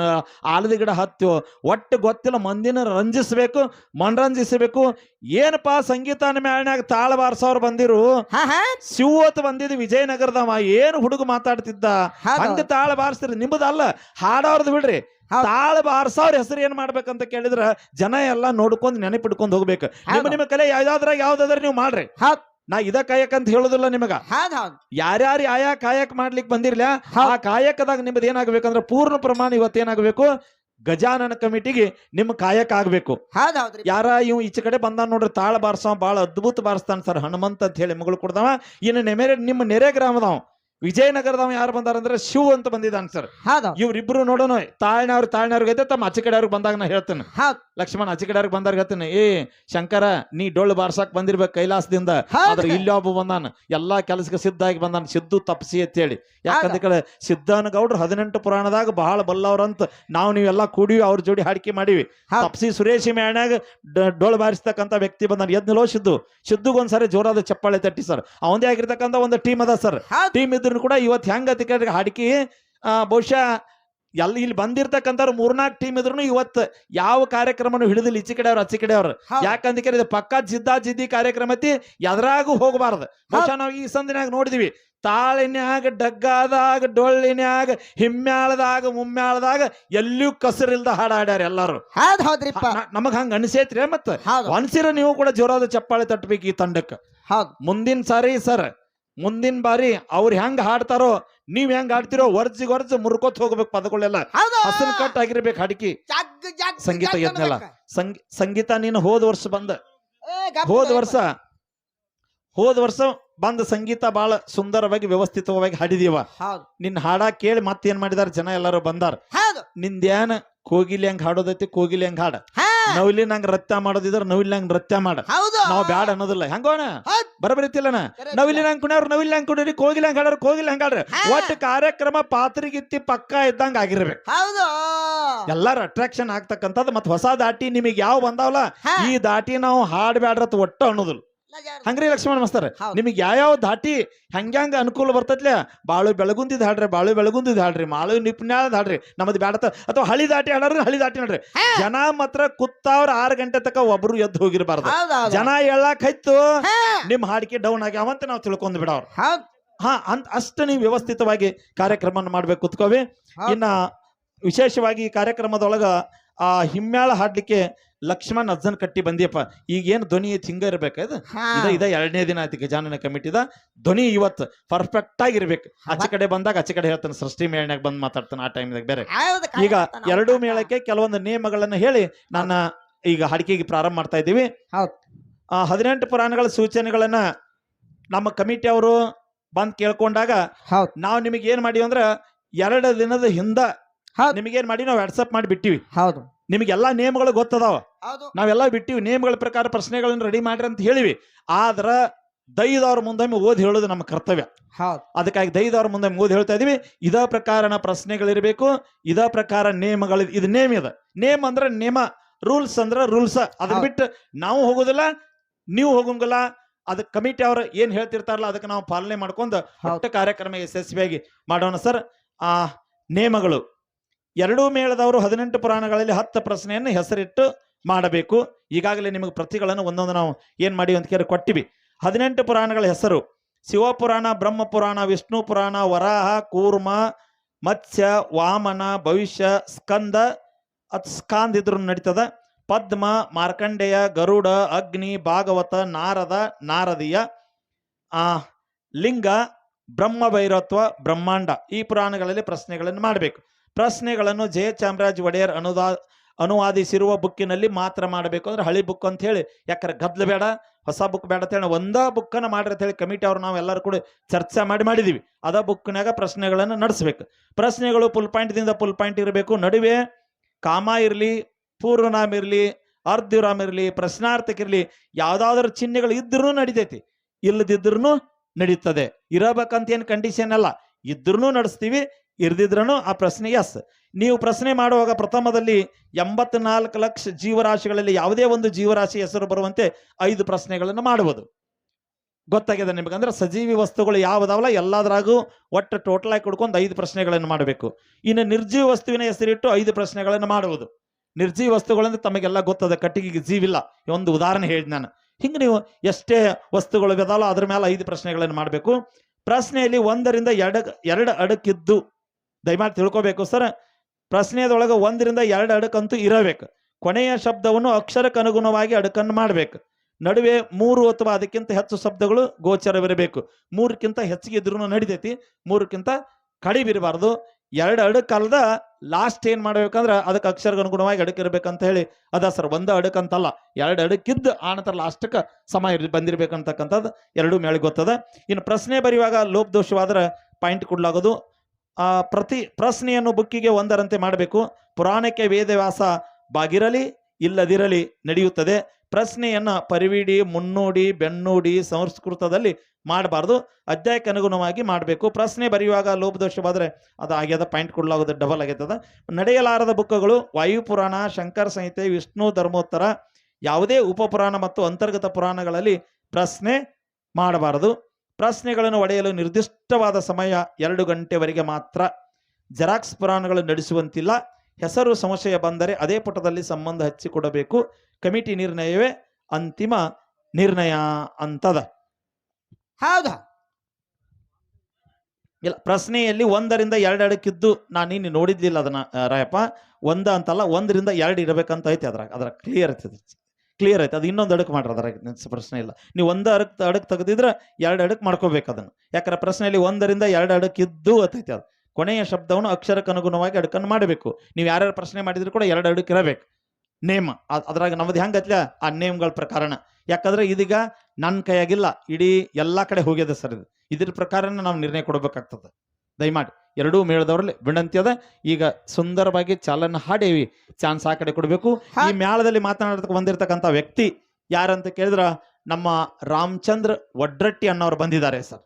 [SPEAKER 1] ಆಲದ ಗಿಡ ಹತ್ತಿವು ಒಟ್ಟು ಗೊತ್ತಿಲ್ಲ ಮಂದಿನ ರಂಜಿಸ್ಬೇಕು ಮನರಂಜಿಸಬೇಕು ಏನಪ್ಪಾ ಸಂಗೀತ ಮೇಳನಾಗ ತಾಳ ಬಾರ್ಸವ್ರು ಬಂದಿರು? ಶಿವತ್ ಬಂದಿದ್ ವಿಜಯನಗರದವ ಏನು ಹುಡುಗ ಮಾತಾಡ್ತಿದ್ದ? ಹಂಗ ತಾಳ ಬಾರಿಸ್ತೀರಿ ನಿಮ್ಮದಲ್ಲ ಹಾಡೋರ್ದು ಬಿಡ್ರಿ. ತಾಳ ಬಾರ್ಸವ್ರ ಹೆಸರು ಏನ್ ಮಾಡ್ಬೇಕಂತ ಕೇಳಿದ್ರ ಜನ ಎಲ್ಲಾ ನೋಡ್ಕೊಂಡ್ ನೆನಪಿಡ್ಕೊಂಡ್ ಹೋಗ್ಬೇಕು. ನಿಮ್ಮ ನಿಮ್ಮ ಕಲೆ ಯಾವ್ದಾದ್ರಾಗ ಯಾವ್ದಾದ್ರ ನೀವು ಮಾಡ್ರಿ. ನಾ ಇದ ಕಾಯಕಂತ ಹೇಳುದಿಲ್ಲ ನಿಮಗ.
[SPEAKER 2] ಹೌದ್ ಹೌದ್.
[SPEAKER 1] ಯಾರ್ಯಾರು ಆಯಾ ಕಾಯಕ ಮಾಡ್ಲಿಕ್ಕೆ ಬಂದಿರ್ಲ ಆ. ಕಾಯಕದಾಗ ನಿಮ್ದು ಏನಾಗಬೇಕಂದ್ರೆ ಪೂರ್ಣ ಪ್ರಮಾಣ ಇವತ್ತು ಏನಾಗಬೇಕು? ಗಜಾನನ ಕಮಿಟಿಗೆ ನಿಮ್ಮ ಕಾಯಕ ಆಗ್ಬೇಕು.
[SPEAKER 2] ಹೌದ್ ಹೌದ್ರಿ.
[SPEAKER 1] ಯಾರ ಇವ್ ಈಚೆ ಕಡೆ ಬಂದ ನೋಡ್ರಿ ತಾಳ ಬಾರ್ಸವ ಬಾಳ ಅದ್ಭುತ ಬಾರಿಸ್ತಾನ ಸರ್ ಹನುಮಂತ ಅಂತ ಹೇಳಿ ಮಗಳು ಕೊಡ್ದವ. ಇನ್ನು ನೆಮೆರೆ ನಿಮ್ಮ ನೆರೆ ಗ್ರಾಮದವ. ವಿಜಯನಗರದವ ಯಾರು ಬಂದಾರಂದ್ರೆ ಶಿವ್ ಅಂತ ಬಂದಿದ್ದಾನೆ ಸರ್.
[SPEAKER 2] ಹೌದು.
[SPEAKER 1] ಇವ್ರಿಬ್ರು ನೋಡೋಣ ತಾಳ್ನವ್ರು ತಾಳ್ನವ್ರಿಗೆ ಐತೆ ತಮ್ಮ ಆಚೆ ಕಡೆಯವ್ರಿಗೆ ಬಂದಾಗ ನಾ ಹೇಳ್ತೇನೆ.
[SPEAKER 2] ಹೌದು.
[SPEAKER 1] ಲಕ್ಷ್ಮಣ ಆಚೆ ಕಡೆ ಬಂದಾಗ ಹೇಳ್ತೇನೆ ಏ ಶಂಕರ ನೀ ಡೊಳ್ಳು ಬಾರ್ಸಾಕ್ ಬಂದಿರ್ಬೇಕು ಕೈಲಾಸದಿಂದ. ಆದ್ರೆ ಇಲ್ಲಿ ಒಬ್ಬ ಬಂದಾನ ಎಲ್ಲಾ ಕೆಲಸಕ್ಕೆ ಸಿದ್ಧ ಆಗಿ ಬಂದಾನ ಸಿದ್ದು ತಪ್ಸಿ ಅಂತ ಹೇಳಿ ಯಾಕಂದ್ರೆ ಕಡೆ ಸಿದ್ಧನ ಗೌಡ್ರು ಹದಿನೆಂಟು ಪುರಾಣದಾಗ ಬಹಳ ಬಲ್ಲವ್ರಂತ ನಾವು ನೀವೆಲ್ಲ ಕೂಡಿವಿ ಅವ್ರ ಜೋಡಿ ಹಾಡಿಕೆ ಮಾಡಿವಿ.
[SPEAKER 2] ಹೌದ್.
[SPEAKER 1] ತಪ್ಸಿ ಸುರೇಶಿ ಮ್ಯಾಣಾಗ ಡ- ಡೊಳ್ಳು ಬಾರಿಸ್ತಕ್ಕಂತ ವ್ಯಕ್ತಿ ಬಂದಾನ. ಎದ್ನಲೋ ಸಿದ್ದು. ಸಿದ್ದುಗೊಂದ್ಸರಿ ಜೋರಾದ ಚಪ್ಪಾಳೆ ತಟ್ಟಿ ಸರ್. ಅವಂದೇ ಆಗಿರ್ತಕ್ಕಂಥ ಒಂದು ಟೀಮ್ ಅದ ಸರ್.
[SPEAKER 2] ಹೌದ್.
[SPEAKER 1] ಟೀಮ್ ಇದ್ರು ಕೂಡ ಇವತ್ತು ಹೆಂಗ ಹಾಡಿಕಿ ಆ, ಬಹುಶಃ ಎಲ್ಲಿ ಇಲ್ಲಿ ಬಂದಿರ್ತಕ್ಕಂಥವ್ರು ಮೂರ್ನಾಲ್ಕು ಟೀಮ್ ಇದ್ರು ಇವತ್ತು ಯಾವ ಕಾರ್ಯಕ್ರಮನು ಹಿಡಿದಿಲ್ಲ ಈಚೆ ಕಡೆ ಅವ್ರು ಅಚ್ಚಿ ಕಡೆ ಅವ್ರು ಯಾಕಂದ್ರೆ ಇದು ಪಕ್ಕಾ ಜಿದ್ದಾ ಜಿದ್ದಿ ಕಾರ್ಯಕ್ರಮ ಐತಿ ಎದ್ರಾಗೂ ಹೋಗಬಾರ್ದು. ಬಹುಶಃ ನಾವು ಈ ಸಂದಿನಾಗ ನೋಡಿದಿವಿ ತಾಳಿನ್ಯಾಗ ಡಗ್ಗಾದಾಗ ಡೊಳ್ಳಿನ್ಯಾಗ ಹಿಮ್ಮ್ಯಾಳದಾಗ ಮುಮ್ಮ್ಯಾಳದಾಗ ಎಲ್ಲಿಯೂ ಕಸರಿಲ್ದ ಹಾಡ ಹಾಡ್ಯಾರ ಎಲ್ಲಾರು ನಮಗ್ ಹಂಗ ಅನಿಸೈತ್ರಿ ಮತ್ತ ಅನ್ಸಿರ ನೀವು ಕೂಡ ಜೋರಾದ ಚಪ್ಪಾಳೆ ತಟ್ಟಬೇಕು ಈ ತಂಡಕ್ಕೆ. ಮುಂದಿನ ಸಾರಿ ಸರ್ ಮುಂದಿನ ಬಾರಿ ಅವ್ರು ಹೆಂಗ್ ಹಾಡ್ತಾರೋ ನೀವ್ ಹೆಂಗ್ ಹಾಡ್ತಿರೋ ವರ್ಜಿಗ್ ವರ್ಜ್ ಮುರ್ಕೋತ್ ಹೋಗ್ಬೇಕು ಪದಗಳೆಲ್ಲ
[SPEAKER 2] ಹೌದು.
[SPEAKER 1] ಹಸನ್ ಕಟ್ ಆಗಿರ್ಬೇಕು ಹಡಕಿ.
[SPEAKER 2] ಜಗ್ ಜಗ್
[SPEAKER 1] ಸಂಗೀತ
[SPEAKER 2] ಜಗ್
[SPEAKER 1] ಎದ್ನಲ್ಲ. ಸಂಗ್ ಸಂಗೀತ ನೀನು ಹೋದ್ ವರ್ಷ ಬಂದ. ಹೋದ್. ವರ್ಷ ಹೋದ ವರ್ಷ ಬಂದ ಸಂಗೀತ ಬಹಳ ಸುಂದರವಾಗಿ ವ್ಯವಸ್ಥಿತವಾಗಿ ಹಾಡಿದೀವ.
[SPEAKER 2] ಹೌದು.
[SPEAKER 1] ನಿನ್ನ ಹಾಡ ಕೇಳಿ ಮತ್ತೇನ್ ಮಾಡಿದಾರ? ಜನ ಎಲ್ಲರೂ ಬಂದಾರ.
[SPEAKER 2] ಹೌದು.
[SPEAKER 1] ನಿಂದ್ಯಾನ ಕೋಗಿಲಿ ಹಂಗ್ ಹಾಡೋದೈತಿ ಕೋಗಿಲಿ ಹಂಗ್ ಹಾಡ.
[SPEAKER 2] ಹಾ.
[SPEAKER 1] ನವಿಲಿ ನಂಗೆ ನೃತ್ಯ ಮಾಡೋದಿದ್ರ ನವಿಲಿ ನೃತ್ಯ ಮಾಡ.
[SPEAKER 2] ಹೌದು.
[SPEAKER 1] ನಾವ್ ಬ್ಯಾಡ ಅನ್ನೋದಿಲ್ಲ. ಹೆಂಗೋಣ?
[SPEAKER 2] ಹೌದ್.
[SPEAKER 1] ಬರಬರಿತಿಲ್ಲನ. ನವಿಲಿ ನಂಗೆ ಕುಣಿಯವ್ರು ನವಿಲಿ ಹಂಗ್ ಕುಡೀರಿ ಕೋಗಿಲಿ ಹಂಗ ಹಾಡ್ರಿ ಕೋಗಿಲಿ ಹಂಗ ಹಾಡ್ರಿ ಒಟ್ಟು ಕಾರ್ಯಕ್ರಮ ಪಾತ್ರಿಗಿತ್ತಿ ಪಕ್ಕ ಇದ್ದಂಗ ಆಗಿರ್ಬೇಕು.
[SPEAKER 2] ಹೌದು.
[SPEAKER 1] ಎಲ್ಲಾರು ಅಟ್ರಾಕ್ಷನ್ ಆಗ್ತಕ್ಕಂಥದ್ದು ಮತ್ತೆ ಹೊಸ ದಾಟಿ ನಿಮಗೆ ಯಾವ ಬಂದಾವಲ್ಲ ಈ ದಾಟಿ ನಾವು ಹಾಡ್ಬ್ಯಾಡ್ರತ್ ಒಟ್ಟು ಅನ್ನೋದಿಲ್ಲ. ಹಂಗ್ರಿ ಲಕ್ಷ್ಮಣ ಮಸ್ತಾರ ನಿಮಗೆ ಯಾವ್ಯಾವ ದಾಟಿ ಹಂಗ್ಯಾಂಗ ಅನುಕೂಲ ಬರ್ತೈತ್ಲೆ? ಬಾಳು ಬೆಳಗುಂದಿದ್ ಹಾಡ್ರಿ ಬಾಳು ಬೆಳಗುಂದಿದ್ ಹಾಡ್ರಿ ಮಾಳು ನಿಪ್ನ್ಯಾಳದ್ ಹಾಡ್ರಿ ನಮ್ದು ಬ್ಯಾಡತ ಅಥವಾ ಹಳಿ ದಾಟಿ ಹಾಡ್ರಿ ಹಳಿ ದಾಟಿ
[SPEAKER 2] ನೋಡ್ರಿ.
[SPEAKER 1] ಜನ ಮಾತ್ರ ಕುತ್ತಾವ್ರ ಆರು ಗಂಟೆ ತಕ ಒಬ್ರು ಎದ್ದು ಹೋಗಿರ್ಬಾರ್ದು. ಜನ ಹೇಳಕ್ ಹೈತು ನಿಮ್ ಹಾಡಿಕೆ ಡೌನ್ ಆಗ್ಯಾವಂತ ನಾವು ತಿಳ್ಕೊಂಡ್ ಬಿಡವ್ರ ಹಾ ಅಂತ ಅಷ್ಟ ನೀವು ವ್ಯವಸ್ಥಿತವಾಗಿ ಕಾರ್ಯಕ್ರಮ ಮಾಡ್ಬೇಕು ಕುತ್ಕೋವಿ. ಇನ್ನ ವಿಶೇಷವಾಗಿ ಈ ಕಾರ್ಯಕ್ರಮದೊಳಗ ಆ ಹಿಮ್ಮ್ಯಾಳ ಹಾಡ್ಲಿಕ್ಕೆ ಲಕ್ಷ್ಮಣ್ ಅಜ್ಜನ್ ಕಟ್ಟಿ ಬಂದಿಯಪ್ಪ. ಈಗೇನು ಧ್ವನಿ ಐತಿ ಹಿಂಗ ಇರ್ಬೇಕು ಇದು?
[SPEAKER 2] ಹಾ.
[SPEAKER 1] ಇದ ಇದ ಎರಡನೇ ದಿನ ಆಯ್ತು ಗಜಾನನ ಕಮಿಟಿದ ಧ್ವನಿ ಇವತ್ತು ಪರ್ಫೆಕ್ಟ್ ಆಗಿರ್ಬೇಕು ಆಚೆ ಕಡೆ ಬಂದಾಗ ಆಚೆ ಕಡೆ ಹೇಳ್ತಾನೆ ಸೃಷ್ಟಿ ಮೇಳನ್ಯಾಗ ಬಂದ್ ಮಾತಾಡ್ತಾನೆ ಆ ಟೈಮ್ದಾಗ ಬೇರೆ. ಈಗ ಎರಡು ಮೇಳಕ್ಕೆ ಕೆಲವೊಂದು ನಿಯಮಗಳನ್ನ ಹೇಳಿ ನನ್ನ ಈಗ ಹಾಡಿಕೆಗೆ ಪ್ರಾರಂಭ ಮಾಡ್ತಾ ಇದ್ದೀವಿ.
[SPEAKER 2] ಹೌದ್.
[SPEAKER 1] ಆ ಹದಿನೆಂಟು ಪುರಾಣಗಳ ಸೂಚನೆಗಳನ್ನ ನಮ್ಮ ಕಮಿಟಿ ಅವರು ಬಂದ್ ಕೇಳ್ಕೊಂಡಾಗ
[SPEAKER 2] ಹೌದ್.
[SPEAKER 1] ನಾವು ನಿಮಗೆ ಏನ್ ಮಾಡಿವಿ ಅಂದ್ರ ಎರಡು ದಿನದ ಹಿಂದ
[SPEAKER 2] ಹೌದ್.
[SPEAKER 1] ನಿಮಗೇನ್ ಮಾಡಿ ನಾವು ವಾಟ್ಸಪ್ ಮಾಡಿ ಬಿಟ್ಟಿವಿ.
[SPEAKER 2] ಹೌದು.
[SPEAKER 1] ನಿಮಗೆಲ್ಲಾ ನೇಮಗಳು ಗೊತ್ತದಾವ. ನಾವೆಲ್ಲ ಬಿಟ್ಟಿವಿ ನಿಯಮಗಳ ಪ್ರಕಾರ ಪ್ರಶ್ನೆಗಳನ್ನ ರೆಡಿ ಮಾಡ್ರಿ ಅಂತ ಹೇಳಿವಿ. ಆದ್ರ ದೈದವ್ರ ಮುಂದೆ ಓದಿ ಹೇಳೋದು ನಮ್ಮ ಕರ್ತವ್ಯ. ಅದಕ್ಕಾಗಿ ದೈದವ್ರ ಮುಂದೆ ಓದಿ ಹೇಳ್ತಾ ಇದೀವಿ. ಇದ ಪ್ರಕಾರನ ಪ್ರಶ್ನೆಗಳಿರ್ಬೇಕು ಇದ ಪ್ರಕಾರ ನೇಮಗಳು ಇದು ನೇಮ್ ಇದೆ. ನೇಮ್ ಅಂದ್ರೆ ನೇಮ ರೂಲ್ಸ್ ಅಂದ್ರೆ ರೂಲ್ಸ್. ಅದನ್ನ ಬಿಟ್ಟು ನಾವು ಹೋಗೋದಿಲ್ಲ ನೀವು ಹೋಗಂಗಿಲ್ಲ. ಅದಕ್ಕೆ ಕಮಿಟಿ ಅವ್ರು ಏನ್ ಹೇಳ್ತಿರ್ತಾರಲ್ಲ ಅದಕ್ಕೆ ನಾವು ಪಾಲನೆ ಮಾಡ್ಕೊಂಡು
[SPEAKER 2] ಹೊಟ್ಟೆ
[SPEAKER 1] ಒಟ್ಟ ಕಾರ್ಯಕ್ರಮ ಯಶಸ್ವಿಯಾಗಿ ಮಾಡೋಣ ಸರ್. ಆ ನೇಮಗಳು ಎರಡೂ ಮೇಳದವರು ಹದಿನೆಂಟು ಪುರಾಣಗಳಲ್ಲಿ ಹತ್ತು ಪ್ರಶ್ನೆಯನ್ನು ಹೆಸರಿಟ್ಟು ಮಾಡಬೇಕು. ಈಗಾಗಲೇ ನಿಮಗೆ ಪ್ರತಿಗಳನ್ನು ಒಂದೊಂದು ನಾವು ಏನು ಮಾಡಿ ಅಂತ ಕೇಳಿ ಕೊಟ್ಟಿವಿ. ಹದಿನೆಂಟು ಪುರಾಣಗಳ ಹೆಸರು. ಶಿವಪುರಾಣ, ಬ್ರಹ್ಮಪುರಾಣ ವಿಷ್ಣು ಪುರಾಣ ವರಾಹ, ಕೂರ್ಮ, ಮತ್ಸ್ಯ, ವಾಮನ, ಭವಿಷ್ಯ, ಸ್ಕಂದ, ಅತ್ ಸ್ಕಾಂದ್ ಇದ್ರೂ ನಡೀತದ. ಪದ್ಮ, ಮಾರ್ಕಂಡೇಯ, ಗರುಡ, ಅಗ್ನಿ, ಭಾಗವತ, ನಾರದ, ನಾರದೀಯ. ಆ, ಲಿಂಗ ಬ್ರಹ್ಮ ಭೈರತ್ವ ಬ್ರಹ್ಮಾಂಡ ಈ ಪುರಾಣಗಳಲ್ಲಿ ಪ್ರಶ್ನೆಗಳನ್ನು ಮಾಡಬೇಕು. ಪ್ರಶ್ನೆಗಳನ್ನು ಜಯ ಚಾಮರಾಜ್ ಒಡೆಯರ್ ಅನುದಾ ಅನುವಾದಿಸಿರುವ ಬುಕ್ಕಿನಲ್ಲಿ ಮಾತ್ರ ಮಾಡಬೇಕು ಅಂದ್ರೆ ಹಳಿ ಬುಕ್ ಅಂತ ಹೇಳಿ. ಯಾಕಂದ್ರೆ ಗದ್ಲ ಬೇಡ, ಹೊಸ ಬುಕ್ ಬೇಡ ಅಂತ ಹೇಳಿ ಒಂದ ಬುಕ್ಕನ್ನು ಮಾಡ್ರಿ ಅಂತ ಹೇಳಿ ಕಮಿಟಿ ಅವ್ರು ನಾವು ಎಲ್ಲರೂ ಕೂಡ ಚರ್ಚೆ ಮಾಡಿ ಮಾಡಿದೀವಿ. ಅದ ಬುಕ್ನಾಗ ಪ್ರಶ್ನೆಗಳನ್ನು ನಡೆಸಬೇಕು. ಪ್ರಶ್ನೆಗಳು ಫುಲ್ ಪಾಯಿಂಟ್ದಿಂದ ಫುಲ್ ಪಾಯಿಂಟ್ ಇರಬೇಕು. ನಡುವೆ ಕಾಮ ಇರಲಿ, ಪೂರ್ವನಾಮ ಇರಲಿ, ಅರ್ಧವಿರಾಮ ಇರಲಿ, ಪ್ರಶ್ನಾರ್ಥಕ ಇರಲಿ, ಯಾವ್ದಾದ್ರು ಚಿಹ್ನೆಗಳು ಇದ್ರೂ ನಡಿತೈತಿ. ಇಲ್ಲದಿದ್ರೂ ನಡೀತದೆ. ಇರಬೇಕಂತ ಏನು ಕಂಡೀಷನ್ ಅಲ್ಲ. ಇದ್ರೂ ನಡೆಸ್ತೀವಿ. ಇರ್ದಿದ್ರೂ ಆ ಪ್ರಶ್ನೆ ಎಸ್ ನೀವು ಪ್ರಶ್ನೆ ಮಾಡುವಾಗ ಪ್ರಥಮದಲ್ಲಿ ಎಂಬತ್ನಾಲ್ಕು ಲಕ್ಷ ಜೀವರಾಶಿಗಳಲ್ಲಿ ಯಾವುದೇ ಒಂದು ಜೀವರಾಶಿ ಹೆಸರು ಬರುವಂತೆ ಐದು ಪ್ರಶ್ನೆಗಳನ್ನು ಮಾಡುವುದು. ಗೊತ್ತಾಗಿದೆ ನಿಮಗೆ? ಅಂದ್ರೆ ಸಜೀವಿ ವಸ್ತುಗಳು ಯಾವುದಾವಲ್ಲ, ಎಲ್ಲದರಾಗೂ ಒಟ್ಟು ಟೋಟಲ್ ಆಗಿ ಕುಡ್ಕೊಂಡು ಐದು ಪ್ರಶ್ನೆಗಳನ್ನು ಮಾಡಬೇಕು. ಇನ್ನು ನಿರ್ಜೀವ ವಸ್ತುವಿನ ಹೆಸರಿಟ್ಟು ಐದು ಪ್ರಶ್ನೆಗಳನ್ನು ಮಾಡುವುದು. ನಿರ್ಜೀವ ವಸ್ತುಗಳಂದ್ರೆ ತಮಗೆಲ್ಲ ಗೊತ್ತದ, ಕಟ್ಟಿಗೆಗೆ ಜೀವಿಲ್ಲ. ಒಂದು ಉದಾಹರಣೆ ಹೇಳಿದ್ ನಾನು. ಹಿಂಗೆ ನೀವು ಎಷ್ಟೇ ವಸ್ತುಗಳು ಇದಾವಲ್ಲ, ಅದ್ರ ಮೇಲೆ ಐದು ಪ್ರಶ್ನೆಗಳನ್ನು ಮಾಡಬೇಕು. ಪ್ರಶ್ನೆಯಲ್ಲಿ ಒಂದರಿಂದ ಎರಡು ಎರಡು ಅಡಕಿದ್ದು ದಯಮಾಡಿ ತಿಳ್ಕೊಬೇಕು. ಸರ್, ಪ್ರಶ್ನೆಯದೊಳಗೆ ಒಂದರಿಂದ ಎರಡು ಅಡಕಂತೂ ಇರಬೇಕು. ಕೊನೆಯ ಶಬ್ದವನ್ನು ಅಕ್ಷರಕ್ಕೆ ಅನುಗುಣವಾಗಿ ಅಡಕನ್ನು ಮಾಡಬೇಕು. ನಡುವೆ ಮೂರು ಅಥವಾ ಅದಕ್ಕಿಂತ ಹೆಚ್ಚು ಶಬ್ದಗಳು ಗೋಚರವಿರಬೇಕು. ಮೂರಕ್ಕಿಂತ ಹೆಚ್ಚಿಗೆ ಇದ್ರೂ ನಡಿತೈತಿ. ಮೂರಕ್ಕಿಂತ ಕಡಿಮೆ ಇರಬಾರ್ದು. ಎರಡು ಅಡಕಲ್ದ ಲಾಸ್ಟ್ ಏನು ಮಾಡ್ಬೇಕಂದ್ರೆ ಅದಕ್ಕೆ ಅಕ್ಷರಕ್ಕೆ ಅನುಗುಣವಾಗಿ ಅಡಕ್ ಇರ್ಬೇಕಂತ ಹೇಳಿ. ಅದ ಸರ್, ಒಂದು ಅಡಕ್ ಅಂತಲ್ಲ ಎರಡು ಅಡಕ್ಕಿದ್ದು ಆನಂತರ ಲಾಸ್ಟಕ್ಕೆ ಸಮ ಇರ್ ಬಂದಿರ್ಬೇಕಂತಕ್ಕಂಥದ್ದು ಎರಡೂ ಮೇಳೆ ಗೊತ್ತದ. ಇನ್ನು ಪ್ರಶ್ನೆ ಬರೆಯುವಾಗ ಲೋಪದೋಷವಾದ್ರೆ ಪಾಯಿಂಟ್ ಕೊಡ್ಲಾಗೋದು. ಆ ಪ್ರತಿ ಪ್ರಶ್ನೆಯನ್ನು ಬುಕ್ಕಿಗೆ ಒಂದರಂತೆ ಮಾಡಬೇಕು. ಪುರಾಣಕ್ಕೆ ವೇದವ್ಯಾಸ ಬಾಗಿರಲಿ, ಇಲ್ಲದಿರಲಿ ನಡೆಯುತ್ತದೆ. ಪ್ರಶ್ನೆಯನ್ನು ಪರಿವಿಡಿ, ಮುನ್ನೋಡಿ, ಬೆನ್ನೋಡಿ ಸಂಸ್ಕೃತದಲ್ಲಿ ಮಾಡಬಾರ್ದು. ಅಧ್ಯಾಯಕ್ಕೆ ಅನುಗುಣವಾಗಿ ಮಾಡಬೇಕು. ಪ್ರಶ್ನೆ ಬರೆಯುವಾಗ ಲೋಪದೋಷವಾದರೆ ಅದು ಆಗ್ಯದ, ಪಾಯಿಂಟ್ ಕೊಡಲಾಗೋದು, ಡಬಲ್ ಆಗ್ಯದ ನಡೆಯಲಾರದ ಬುಕ್ಕಗಳು ವಾಯುಪುರಾಣ ಶಂಕರ ಸಂಹಿತೆ, ವಿಷ್ಣು ಧರ್ಮೋತ್ತರ, ಯಾವುದೇ ಉಪಪುರಾಣ ಮತ್ತು ಅಂತರ್ಗತ ಪುರಾಣಗಳಲ್ಲಿ ಪ್ರಶ್ನೆ ಮಾಡಬಾರದು. ಪ್ರಶ್ನೆಗಳನ್ನು ಒಡೆಯಲು ನಿರ್ದಿಷ್ಟವಾದ ಸಮಯ ಎರಡು ಗಂಟೆವರೆಗೆ ಮಾತ್ರ. ಜೆರಾಕ್ಸ್ ಪುರಾಣಗಳು ನಡೆಸುವಂತಿಲ್ಲ. ಹೆಸರು ಸಂಶಯ ಬಂದರೆ ಅದೇ ಪುಟದಲ್ಲಿ ಸಂಬಂಧ ಹಚ್ಚಿಕೊಡಬೇಕು. ಕಮಿಟಿ ನಿರ್ಣಯವೇ ಅಂತಿಮ ನಿರ್ಣಯ ಅಂತದ.
[SPEAKER 2] ಹೌದಾ.
[SPEAKER 1] ಇಲ್ಲ ಪ್ರಶ್ನೆಯಲ್ಲಿ ಒಂದರಿಂದ ಎರಡು ಅಡಕ್ಕಿದ್ದು ನಾನು ನೀನು ನೋಡಿದ್ದಿಲ್ಲ ಅದನ್ನ ರಾಯಪ್ಪ. ಒಂದ ಅಂತಲ್ಲ ಒಂದರಿಂದ ಎರಡು ಇರಬೇಕಂತ ಐತೆ ಅದ್ರಾಗ ಅದ್ರ ಕ್ಲಿಯರ್ ಐತೆ ಕ್ಲಿಯರ್ ಐತೆ ಅದು ಇನ್ನೊಂದು ಅಡಕ್ ಮಾಡ್ರಿ ಪ್ರಶ್ನೆ ಇಲ್ಲ. ನೀವು ಒಂದು ಅಡಕ್ ಅಡಕ್ ತೆಗೆದಿದ್ರೆ ಎರಡು ಅಡಕ್ ಮಾಡ್ಕೋಬೇಕು ಅದನ್ನು. ಯಾಕಂದ್ರೆ ಪ್ರಶ್ನೆಯಲ್ಲಿ ಒಂದರಿಂದ ಎರಡು ಅಡಕ್ ಇದ್ದು ಅತೈತಿ ಅದು. ಕೊನೆಯ ಶಬ್ದವನ್ನು ಅಕ್ಷರಕ್ಕೆ ಅನುಗುಣವಾಗಿ ಅಡಕನ್ನು ಮಾಡಬೇಕು. ನೀವು ಯಾರ್ಯಾರು ಪ್ರಶ್ನೆ ಮಾಡಿದ್ರು ಕೂಡ ಎರಡು ಅಡಕ್ ಇರಬೇಕು. ನೇಮ್. ಅದ್- ಅದ್ರಾಗ ನಮ್ದು ಹೆಂಗತ್ಲ ಆ ನೇಮ್ಗಳ ಪ್ರಕಾರನ. ಯಾಕಂದ್ರೆ ಇದೀಗ ನನ್ನ ಕೈಯಾಗಿಲ್ಲ. ಇಡೀ ಎಲ್ಲಾ ಕಡೆ ಹೋಗ್ಯದ ಸರ್ ಇದು. ಇದ್ರ ಪ್ರಕಾರನ ನಾವು ನಿರ್ಣಯ ಕೊಡಬೇಕಾಗ್ತದೆ. ದಯಮಾಡಿ ಎರಡೂ ಮೇಳದವರಲ್ಲಿ ವಿನಂತಿ ಅದ. ಈಗ ಸುಂದರವಾಗಿ ಚಾಲನ ಹಾಡೇವಿ ಚಾನ್ಸ್ ಆ ಕಡೆ ಕೊಡಬೇಕು. ಈ ಮೇಳದಲ್ಲಿ ಮಾತನಾಡೋದಕ್ಕೆ ಬಂದಿರತಕ್ಕಂಥ ವ್ಯಕ್ತಿ ಯಾರಂತ ಕೇಳಿದ್ರ ನಮ್ಮ ರಾಮಚಂದ್ರ ವಡ್ರಟ್ಟಿ ಅನ್ನೋರು ಬಂದಿದ್ದಾರೆ ಸರ್.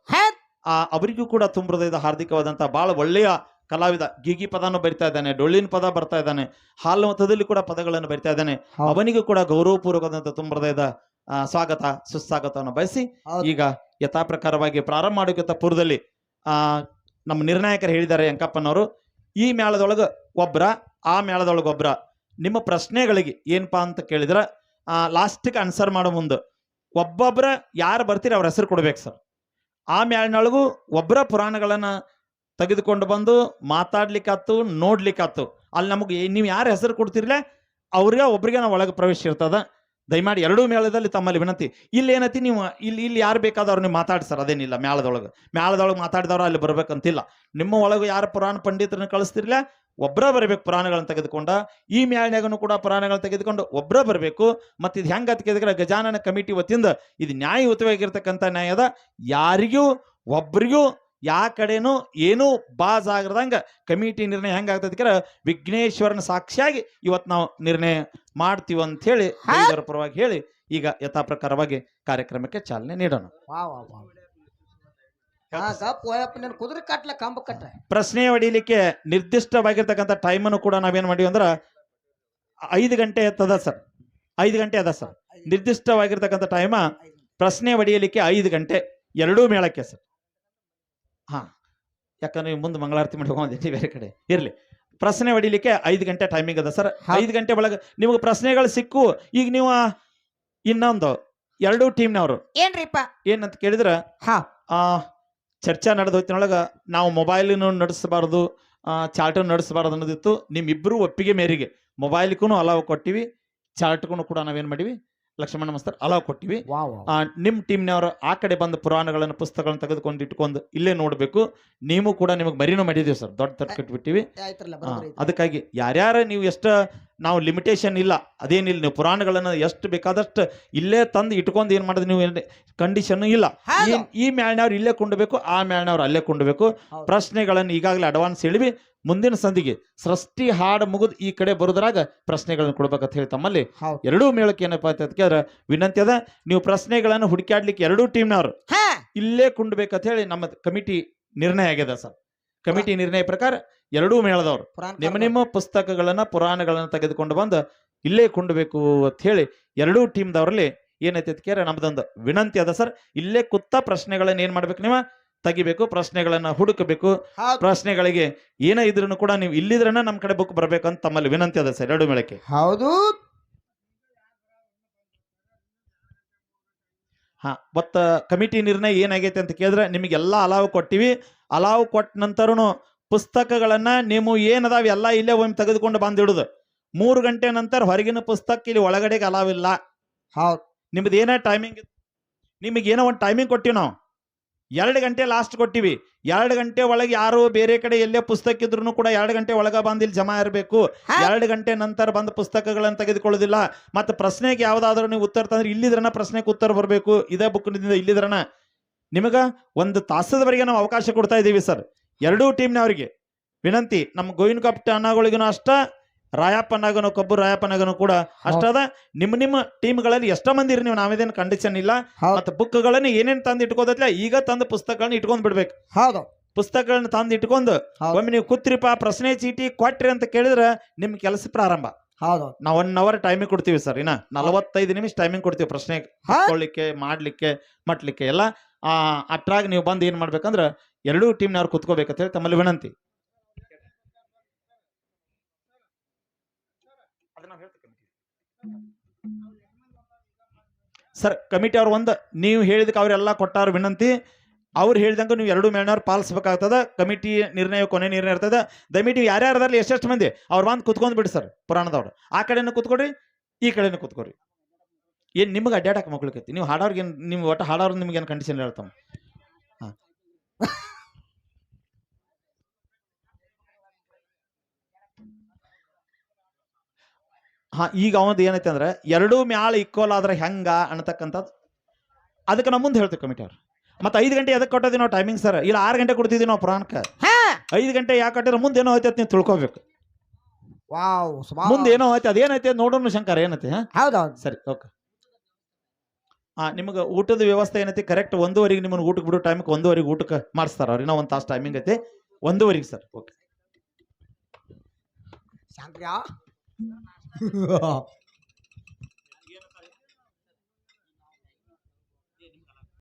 [SPEAKER 1] ಆ ಅವರಿಗೂ ಕೂಡ ತುಂಬ ಹೃದಯದ ಹಾರ್ದಿಕವಾದಂಥ ಬಹಳ ಒಳ್ಳೆಯ ಕಲಾವಿದ ಗೀಗಿ ಪದನು ಬರಿತಾ ಇದ್ದಾನೆ ಡೊಳ್ಳಿನ ಪದ ಬರ್ತಾ ಇದ್ದಾನೆ ಹಾಲು ಮತದಲ್ಲಿ ಕೂಡ ಪದಗಳನ್ನು ಬರಿತಾ ಇದ್ದಾನೆ. ಅವನಿಗೂ ಕೂಡ ಗೌರವಪೂರ್ವಕದಂತ ತುಂಬ ಹೃದಯದ ಸ್ವಾಗತ ಸುಸ್ವಾಗತವನ್ನು ಬಯಸಿ ಈಗ ಯಥಾ ಪ್ರಕಾರವಾಗಿ ಪ್ರಾರಂಭ ಮಾಡೋಕ್ಕಿಂತ ಪೂರ್ವದಲ್ಲಿ ಆ ನಮ್ಮ ನಿರ್ಣಾಯಕರು ಹೇಳಿದ್ದಾರೆ ಯಂಕಪ್ಪನವರು ಈ ಮೇಳದೊಳಗೆ ಒಬ್ಬರ ಆ ಮೇಳದೊಳಗೆ ಒಬ್ಬರ ನಿಮ್ಮ ಪ್ರಶ್ನೆಗಳಿಗೆ ಏನಪ್ಪಾ ಅಂತ ಕೇಳಿದ್ರೆ ಲಾಸ್ಟಿಗೆ ಆನ್ಸರ್ ಮಾಡೋ ಮುಂದೆ ಒಬ್ಬೊಬ್ಬರ ಯಾರು ಬರ್ತೀರಿ ಅವ್ರ ಹೆಸರು ಕೊಡ್ಬೇಕು ಸರ್. ಆ ಮೇಳಿನೊಳಗೂ ಒಬ್ಬರ ಪುರಾಣಗಳನ್ನು ತೆಗೆದುಕೊಂಡು ಬಂದು ಮಾತಾಡ್ಲಿಕ್ಕಾತು ನೋಡ್ಲಿಕ್ಕಾತು ಅಲ್ಲಿ ನಮಗೆ ನೀವು ಯಾರು ಹೆಸರು ಕೊಡ್ತಿರಲೇ, ಅವ್ರಿಗೆ, ಒಬ್ರಿಗೆ ನಾವು ಒಳಗೆ ಪ್ರವೇಶ ಇರ್ತದ. ದಯಮಾಡಿ ಎರಡೂ ಮೇಳದಲ್ಲಿ ತಮ್ಮಲ್ಲಿ ವಿನಂತಿ. ಇಲ್ಲಿ ಏನತಿ ನೀವು, ಇಲ್ಲಿ ಇಲ್ಲಿ ಯಾರು ಬೇಕಾದವ್ರು ನೀವು ಮಾತಾಡಿ ಸರ್, ಅದೇನಿಲ್ಲ ಮೇಳದೊಳಗೆ ಮೇಳದೊಳಗೆ ಮಾತಾಡಿದವ್ರು ಅಲ್ಲಿ ಬರ್ಬೇಕಂತಿಲ್ಲ. ನಿಮ್ಮ ಒಳಗೆ ಯಾರು ಪುರಾಣ ಪಂಡಿತರನ್ನ ಕಳಿಸ್ತಿರ್ಲ ಒಬ್ಬರ ಬರಬೇಕು ಪುರಾಣಗಳನ್ನ ತೆಗೆದುಕೊಂಡ. ಈ ಮೇಳ್ನ್ಯಾಗನು ಕೂಡ ಪುರಾಣಗಳನ್ನ ತೆಗೆದುಕೊಂಡು ಒಬ್ಬರ ಬರಬೇಕು. ಮತ್ತು ಇದು ಹೆಂಗೆ ತೆಗೆದ್ರೆ ಗಜಾನನ ಕಮಿಟಿ ವತಿಯಿಂದ, ಇದು ನ್ಯಾಯಯುತವಾಗಿರ್ತಕ್ಕಂಥ ನ್ಯಾಯದ ಯಾರಿಗೂ, ಒಬ್ರಿಗೂ ಯಾ ಕಡೆನೂ ಏನೂ ಬಾಜ್ ಆಗದಂಗ ಕಮಿಟಿ ನಿರ್ಣಯ ಹೆಂಗಾಗ್ತದೆ ವಿಘ್ನೇಶ್ವರನ ಸಾಕ್ಷಿಯಾಗಿ ಇವತ್ತು ನಾವು ನಿರ್ಣಯ ಮಾಡ್ತೀವಿ ಅಂತ ಹೇಳಿ? ಪರವಾಗಿ ಹೇಳಿ ಈಗ ಯಥಾ ಪ್ರಕಾರವಾಗಿ ಕಾರ್ಯಕ್ರಮಕ್ಕೆ ಚಾಲನೆ ನೀಡೋಣ.
[SPEAKER 2] ಕುದುರೆ ಕಟ್ಲ ಕಂಬ ಕಟ್ಟ
[SPEAKER 1] ಪ್ರಶ್ನೆ ಹೊಡಿಲಿಕ್ಕೆ ನಿರ್ದಿಷ್ಟವಾಗಿರ್ತಕ್ಕಂಥ ಟೈಮನ್ನು ಕೂಡ ನಾವೇನ್ ಮಾಡಿವಿ ಅಂದ್ರ ಐದು ಗಂಟೆ ಎತ್ತದ ಸರ್ ಐದು ಗಂಟೆ ಅದ ಸರ್ ನಿರ್ದಿಷ್ಟವಾಗಿರ್ತಕ್ಕಂಥ ಟೈಮ ಪ್ರಶ್ನೆ ಹೊಡಿಯಲಿಕ್ಕೆ ಐದು ಗಂಟೆ ಎರಡೂ ಮೇಳಕ್ಕೆ ಸರ್ ಹಾ. ಯಾಕಂದ್ರೆ ನೀವು ಮುಂದೆ ಮಂಗಳಾರತಿ ಮಾಡಿ ಹೋಗಿ ಬೇರೆ ಕಡೆ. ಇರಲಿ. ಪ್ರಶ್ನೆ ಹೊಡಿಲಿಕ್ಕೆ ಐದು ಗಂಟೆ ಟೈಮಿಂಗ್ ಅದ ಸರ್. ಐದು ಗಂಟೆ ಒಳಗೆ ನಿಮಗೆ ಪ್ರಶ್ನೆಗಳು ಸಿಕ್ಕು ಈಗ ನೀವು ಇನ್ನೊಂದು ಎರಡೂ ಟೀಮ್ನವರು.
[SPEAKER 2] ಏನ್ರಿಪ್ಪ?
[SPEAKER 1] ಏನಂತ ಕೇಳಿದ್ರೆ
[SPEAKER 2] ಹಾ.
[SPEAKER 1] ಆ ಚರ್ಚಾ ನಡೆದ ಹೊತ್ತಿನೊಳಗೆ ನಾವು ಮೊಬೈಲನ್ನು ನಡೆಸಬಾರ್ದು ಚಾರ್ಟ್ ನಡೆಸಬಾರದು ಅನ್ನೋದಿತ್ತು. ನಿಮ್ಮಿಬ್ಬರು ಒಪ್ಪಿಗೆ ಮೇರೆಗೆ ಮೊಬೈಲ್ಗೂ ಅಲಾವ್ ಕೊಟ್ಟಿವಿ ಚಾರ್ಟ್ಗೂ ಕೂಡ ನಾವೇನು ಮಾಡಿವಿ. ಲಕ್ಷ್ಮಣ ಮಸ್ತರ್ ಅಲಾವ್ ಕೊಟ್ಟಿವಿ. ನಿಮ್ಮ ಟೀಮ್ನವರು ಆ ಕಡೆ ಬಂದ ಪುರಾಣಗಳನ್ನು ಪುಸ್ತಕಗಳನ್ನು ತೆಗೆದುಕೊಂಡು ಇಟ್ಕೊಂಡು ಇಲ್ಲೇ ನೋಡಬೇಕು. ನೀವು ಕೂಡ ನಿಮಗೆ ಮರಿನೂ ಮಾಡಿದೀವಿ ಸರ್ ದೊಡ್ಡ ತಟ್ಟು ಕಟ್ಬಿಟ್ಟಿವಿ. ಅದಕ್ಕಾಗಿ ಯಾರ್ಯಾರ ನೀವು ಎಷ್ಟು ನಾವು ಲಿಮಿಟೇಷನ್ ಇಲ್ಲ ಅದೇನಿಲ್ಲ ನೀವು ಪುರಾಣಗಳನ್ನು ಎಷ್ಟು ಬೇಕಾದಷ್ಟು ಇಲ್ಲೇ ತಂದು ಇಟ್ಕೊಂಡು ಏನು ಮಾಡೋದು ನೀವು ಕಂಡೀಷನ್ ಇಲ್ಲ. ಈ- ಮ್ಯಾಳ್ನವ್ರು ಇಲ್ಲೇ ಕೊಂಡಬೇಕು ಆ ಮ್ಯಾಳ್ನವ್ರು ಅಲ್ಲೇ ಕೊಂಡಬೇಕು. ಪ್ರಶ್ನೆಗಳನ್ನು ಈಗಾಗಲೇ ಅಡ್ವಾನ್ಸ್ ಹೇಳಿವಿ. ಮುಂದಿನ ಸಂದಿಗೆ ಸೃಷ್ಟಿ ಹಾಡು ಮುಗಿದು ಈ ಕಡೆ ಬರೋದ್ರಾಗ ಪ್ರಶ್ನೆಗಳನ್ನು ಕೊಡ್ಬೇಕಂತ ಹೇಳಿ ತಮ್ಮಲ್ಲಿ ಎರಡೂ ಮೇಳಕ್ಕೆ ಏನಪ್ಪಾ ಅಂತ ಕೇಳಿದ್ರೆ ವಿನಂತಿ ಅದ ನೀವು ಪ್ರಶ್ನೆಗಳನ್ನು ಹುಡುಕಾಡ್ಲಿಕ್ಕೆ ಎರಡೂ ಟೀಮ್ನವರು ಇಲ್ಲೇ ಕುಂಡ್ಬೇಕಂತ ಹೇಳಿ ನಮ್ಮ ಕಮಿಟಿ ನಿರ್ಣಯ ಆಗ್ಯದ ಸರ್. ಕಮಿಟಿ ನಿರ್ಣಯ ಪ್ರಕಾರ ಎರಡೂ ಮೇಳದವ್ರು ನಿಮ್ಮ ನಿಮ್ಮ ಪುಸ್ತಕಗಳನ್ನ ಪುರಾಣಗಳನ್ನ ತೆಗೆದುಕೊಂಡು ಬಂದು ಇಲ್ಲೇ ಕುಂಡ್ಬೇಕು ಅಂತ ಹೇಳಿ ಎರಡೂ ಟೀಮ್ದವರಲ್ಲಿ ಏನೈತೆ ಕೇಳಿದ್ರೆ ನಮ್ದೊಂದು ವಿನಂತಿ ಅದ ಸರ್. ಇಲ್ಲೇ ಕುತ್ತ ಪ್ರಶ್ನೆಗಳನ್ನ ಏನ್ ಮಾಡ್ಬೇಕು ನೀವು? ತೆಗಿಬೇಕು ಪ್ರಶ್ನೆಗಳನ್ನ ಹುಡುಕಬೇಕು. ಪ್ರಶ್ನೆಗಳಿಗೆ ಏನೇ ಇದ್ರೂ ಕೂಡ ನೀವು ಇಲ್ಲಿದ್ರನ ನಮ್ಮ ಕಡೆ ಬುಕ್ ಅಂತ ತಮ್ಮಲ್ಲಿ ವಿನಂತಿ ಅದ ಸರ್ ಎರಡು ಮೇಳಕ್ಕೆ.
[SPEAKER 2] ಹೌದು.
[SPEAKER 1] ಹಾ ಮತ್ತ ಕಮಿಟಿ ನಿರ್ಣಯ ಏನಾಗೈತೆ ಅಂತ ಕೇಳಿದ್ರೆ ನಿಮಗೆಲ್ಲ ಅಲಾವ್ ಕೊಟ್ಟಿವಿ. ಅಲಾವ್ ಕೊಟ್ಟ ನಂತರನು ಪುಸ್ತಕಗಳನ್ನ ನೀವು ಏನದಾವ ಎಲ್ಲ ಇಲ್ಲೇ ಒಮ್ಮೆ ತೆಗೆದುಕೊಂಡು ಬಂದಿಡುದು. ಮೂರು ಗಂಟೆ ನಂತರ ಹೊರಗಿನ ಪುಸ್ತಕ ಇಲ್ಲಿ ಒಳಗಡೆಗೆ ಅಲಾವ್ ಇಲ್ಲ
[SPEAKER 2] ಹೌದು.
[SPEAKER 1] ನಿಮ್ದು ಏನೇ ಟೈಮಿಂಗ್ ನಿಮಗೆ ಏನೋ ಒಂದು ಟೈಮಿಂಗ್ ಕೊಟ್ಟಿವಿ ನಾವು. ಎರಡು ಗಂಟೆ ಲಾಸ್ಟ್ ಕೊಟ್ಟಿವಿ. ಎರಡು ಗಂಟೆ ಒಳಗೆ ಯಾರು ಬೇರೆ ಕಡೆ ಎಲ್ಲೇ ಪುಸ್ತಕ ಇದ್ರು ಕೂಡ ಎರಡು ಗಂಟೆ ಒಳಗ ಬಂದು ಇಲ್ಲಿ ಜಮಾ ಇರಬೇಕು. ಎರಡು ಗಂಟೆ ನಂತರ ಬಂದ ಪುಸ್ತಕಗಳನ್ನು ತೆಗೆದುಕೊಳ್ಳೋದಿಲ್ಲ. ಮತ್ತೆ ಪ್ರಶ್ನೆಗೆ ಯಾವ್ದಾದ್ರು ನೀವು ಉತ್ತರ ತಂದ್ರೆ ಇಲ್ಲಿದ್ರನ ಪ್ರಶ್ನೆಗೆ ಉತ್ತರ ಬರಬೇಕು. ಇದೇ ಬುಕ್ನಿಂದ ಇಲ್ಲಿದ್ರನ. ನಿಮಗ ಒಂದು ತಾಸದವರೆಗೆ ನಾವು ಅವಕಾಶ ಕೊಡ್ತಾ ಇದ್ದೀವಿ ಸರ್. ಎರಡೂ ಟೀಮ್ನವರಿಗೆ ವಿನಂತಿ ನಮ್ಮ ಗೋವಿನ ಕಪ್ಟ ಅನ್ನಗಳಿಗೂ ಅಷ್ಟ ರಾಯಪ್ಪನಾಗನು ಕಬ್ಬು ರಾಯಪ್ಪನಾಗನು ಕೂಡ ಅಷ್ಟದ ನಿಮ್ಮ ನಿಮ್ಮ ಟೀಮ್ಗಳಲ್ಲಿ ಎಷ್ಟೋ ಮಂದಿ ಇರಿ ನೀವು ನಾವೇದೇನು ಕಂಡೀಷನ್ ಇಲ್ಲ.
[SPEAKER 2] ಹೌದು.
[SPEAKER 1] ಮತ್ತೆ ಬುಕ್ಗಳನ್ನು ಏನೇನು ತಂದು ಇಟ್ಕೋದತ್ಲ ಈಗ ತಂದು ಪುಸ್ತಕಗಳನ್ನ ಇಟ್ಕೊಂಡ್ ಬಿಡ್ಬೇಕು.
[SPEAKER 2] ಹೌದು.
[SPEAKER 1] ಪುಸ್ತಕಗಳನ್ನ ತಂದು ಇಟ್ಕೊಂಡು
[SPEAKER 2] ಹೌದು.
[SPEAKER 1] ಒಮ್ಮೆ ನೀವು ಕೂತ್ರಿಪ್ಪ ಪ್ರಶ್ನೆ ಚೀಟಿ ಕೊಟ್ರಿ ಅಂತ ಕೇಳಿದ್ರೆ ನಿಮ್ ಕೆಲಸ ಪ್ರಾರಂಭ.
[SPEAKER 2] ಹೌದು.
[SPEAKER 1] ನಾವು ಒನ್ ಅವರ್ ಟೈಮಿಂಗ್ ಕೊಡ್ತೀವಿ ಸರ್ ಇನ್ನ ನಲವತ್ತೈದು ನಿಮಿಷ ಟೈಮಿಂಗ್ ಕೊಡ್ತೀವಿ ಪ್ರಶ್ನೆ
[SPEAKER 2] ಹಾ?
[SPEAKER 1] ಕೊಳ್ಳಿಕ್ಕೆ ಮಾಡ್ಲಿಕ್ಕೆ ಮಟ್ಲಿಕ್ಕೆ ಎಲ್ಲ. ಆ ಅಟ್ರಾಗ ನೀವು ಬಂದು ಏನ್ ಮಾಡ್ಬೇಕಂದ್ರ ಎರಡೂ ಟೀಮ್ನವ್ರು ಕುತ್ಕೋಬೇಕಂತ ಹೇಳಿ ತಮ್ಮಲ್ಲಿ ವಿನಂತಿ. ಸರ್, ಕಮಿಟಿ ಅವ್ರು ಒಂದು, ನೀವು ಹೇಳಿದಕ್ಕೆ ಅವರೆಲ್ಲ ಕೊಟ್ಟಾರ ವಿನಂತಿ. ಅವ್ರು ಹೇಳಿದಂಗೆ ನೀವು ಎರಡು ಮೇಳನವ್ರು ಪಾಲಿಸ್ಬೇಕಾಗ್ತದೆ, ಕಮಿಟಿ ನಿರ್ಣಯ, ಕೊನೆ ನಿರ್ಣಯ ಇರ್ತದ. ದಯವಿಟ್ಟು ಯಾರ್ಯಾರದಲ್ಲಿ ಎಷ್ಟೆಷ್ಟು ಮಂದಿ, ಅವ್ರು ಬಂದು ಕುತ್ಕೊಂಡು ಬಿಡಿ ಸರ್, ಪುರಾಣದವ್ರು. ಆ ಕಡೆನೂ ಕುತ್ಕೊಡ್ರಿ, ಈ ಕಡೆಯೂ ಕುತ್ಕೊಡ್ರಿ. ಏನು ನಿಮ್ಗೆ ಅಡ್ಡಾಡಕ್ಕೆ ಕತ್ತಿ? ನೀವು ಹಾಡೋರ್ಗೆ ಏನು ನಿಮ್ಗೆ ಒಟ್ಟು ಹಾಡೋರು ನಿಮ್ಗೆ ಏನು ಕಂಡೀಷನ್ ಹೇಳ್ತಾವೆ? ಹಾ. ಈಗ ಅವನದು ಏನೈತೆ ಅಂದ್ರೆ ಎರಡೂ ಮ್ಯಾಲ ಇಕ್ವಲ್ ಆದ್ರೆ ಹೆಂಗ ಅನ್ನತಕ್ಕಂಥದ್ದು. ಅದಕ್ಕೆ ನಮ್ಮ ಮುಂದೆ ಹೇಳ್ತೀವಿ ಕಮಿಟಿ ಅವ್ರು. ಮತ್ತೆ ಐದು ಗಂಟೆ ಎದಕ್ಕೆ ಕೊಟ್ಟಿದ್ದೀವಿ ನಾವು ಟೈಮಿಂಗ್ ಸರ್? ಇಲ್ಲ ಆರು ಗಂಟೆ ಕೊಡ್ತಿದ್ದೀವಿ ನಾವು ಪ್ರಾಣಕ್ಕೆ.
[SPEAKER 2] ಹಾ.
[SPEAKER 1] ಐದು ಗಂಟೆ ಯಾಕೆ ಕಟ್ಟಿದ್ರೆ ಮುಂದೆ ಏನೋ ಐತೆ ನೀವು ತಿಳ್ಕೊಬೇಕು.
[SPEAKER 2] ವಾವ್
[SPEAKER 1] ಮುಂದೆ ಏನೋ ಐತೆ ಅದೇನೈತೆ ನೋಡೋಣ ಶಂಕರ ಏನೈತೆ ಹಾ?
[SPEAKER 2] ಹೌದೌದು.
[SPEAKER 1] ಸರಿ ಓಕೆ. ಹಾಂ ನಿಮಗೆ ಊಟದ ವ್ಯವಸ್ಥೆ ಏನೈತಿ? ಕರೆಕ್ಟ್ ಒಂದೂವರೆಗೆ ನಿಮ್ಮನ್ನು ಊಟಕ್ಕೆ ಬಿಡೋ ಟೈಮಿಗೆ ಒಂದೂವರೆಗೆ ಊಟಕ್ಕೆ ಮಾಡಿಸ್ತಾರ ಅವ್ರಿಗೆ ಒಂದು ತಾಸು ಟೈಮಿಂಗ್ ಐತಿ. ಒಂದೂವರೆಗೆ ಸರ್ ಓಕೆ.
[SPEAKER 2] ಶಾಂಕ್ರ್ಯಾ 哈哈 <laughs>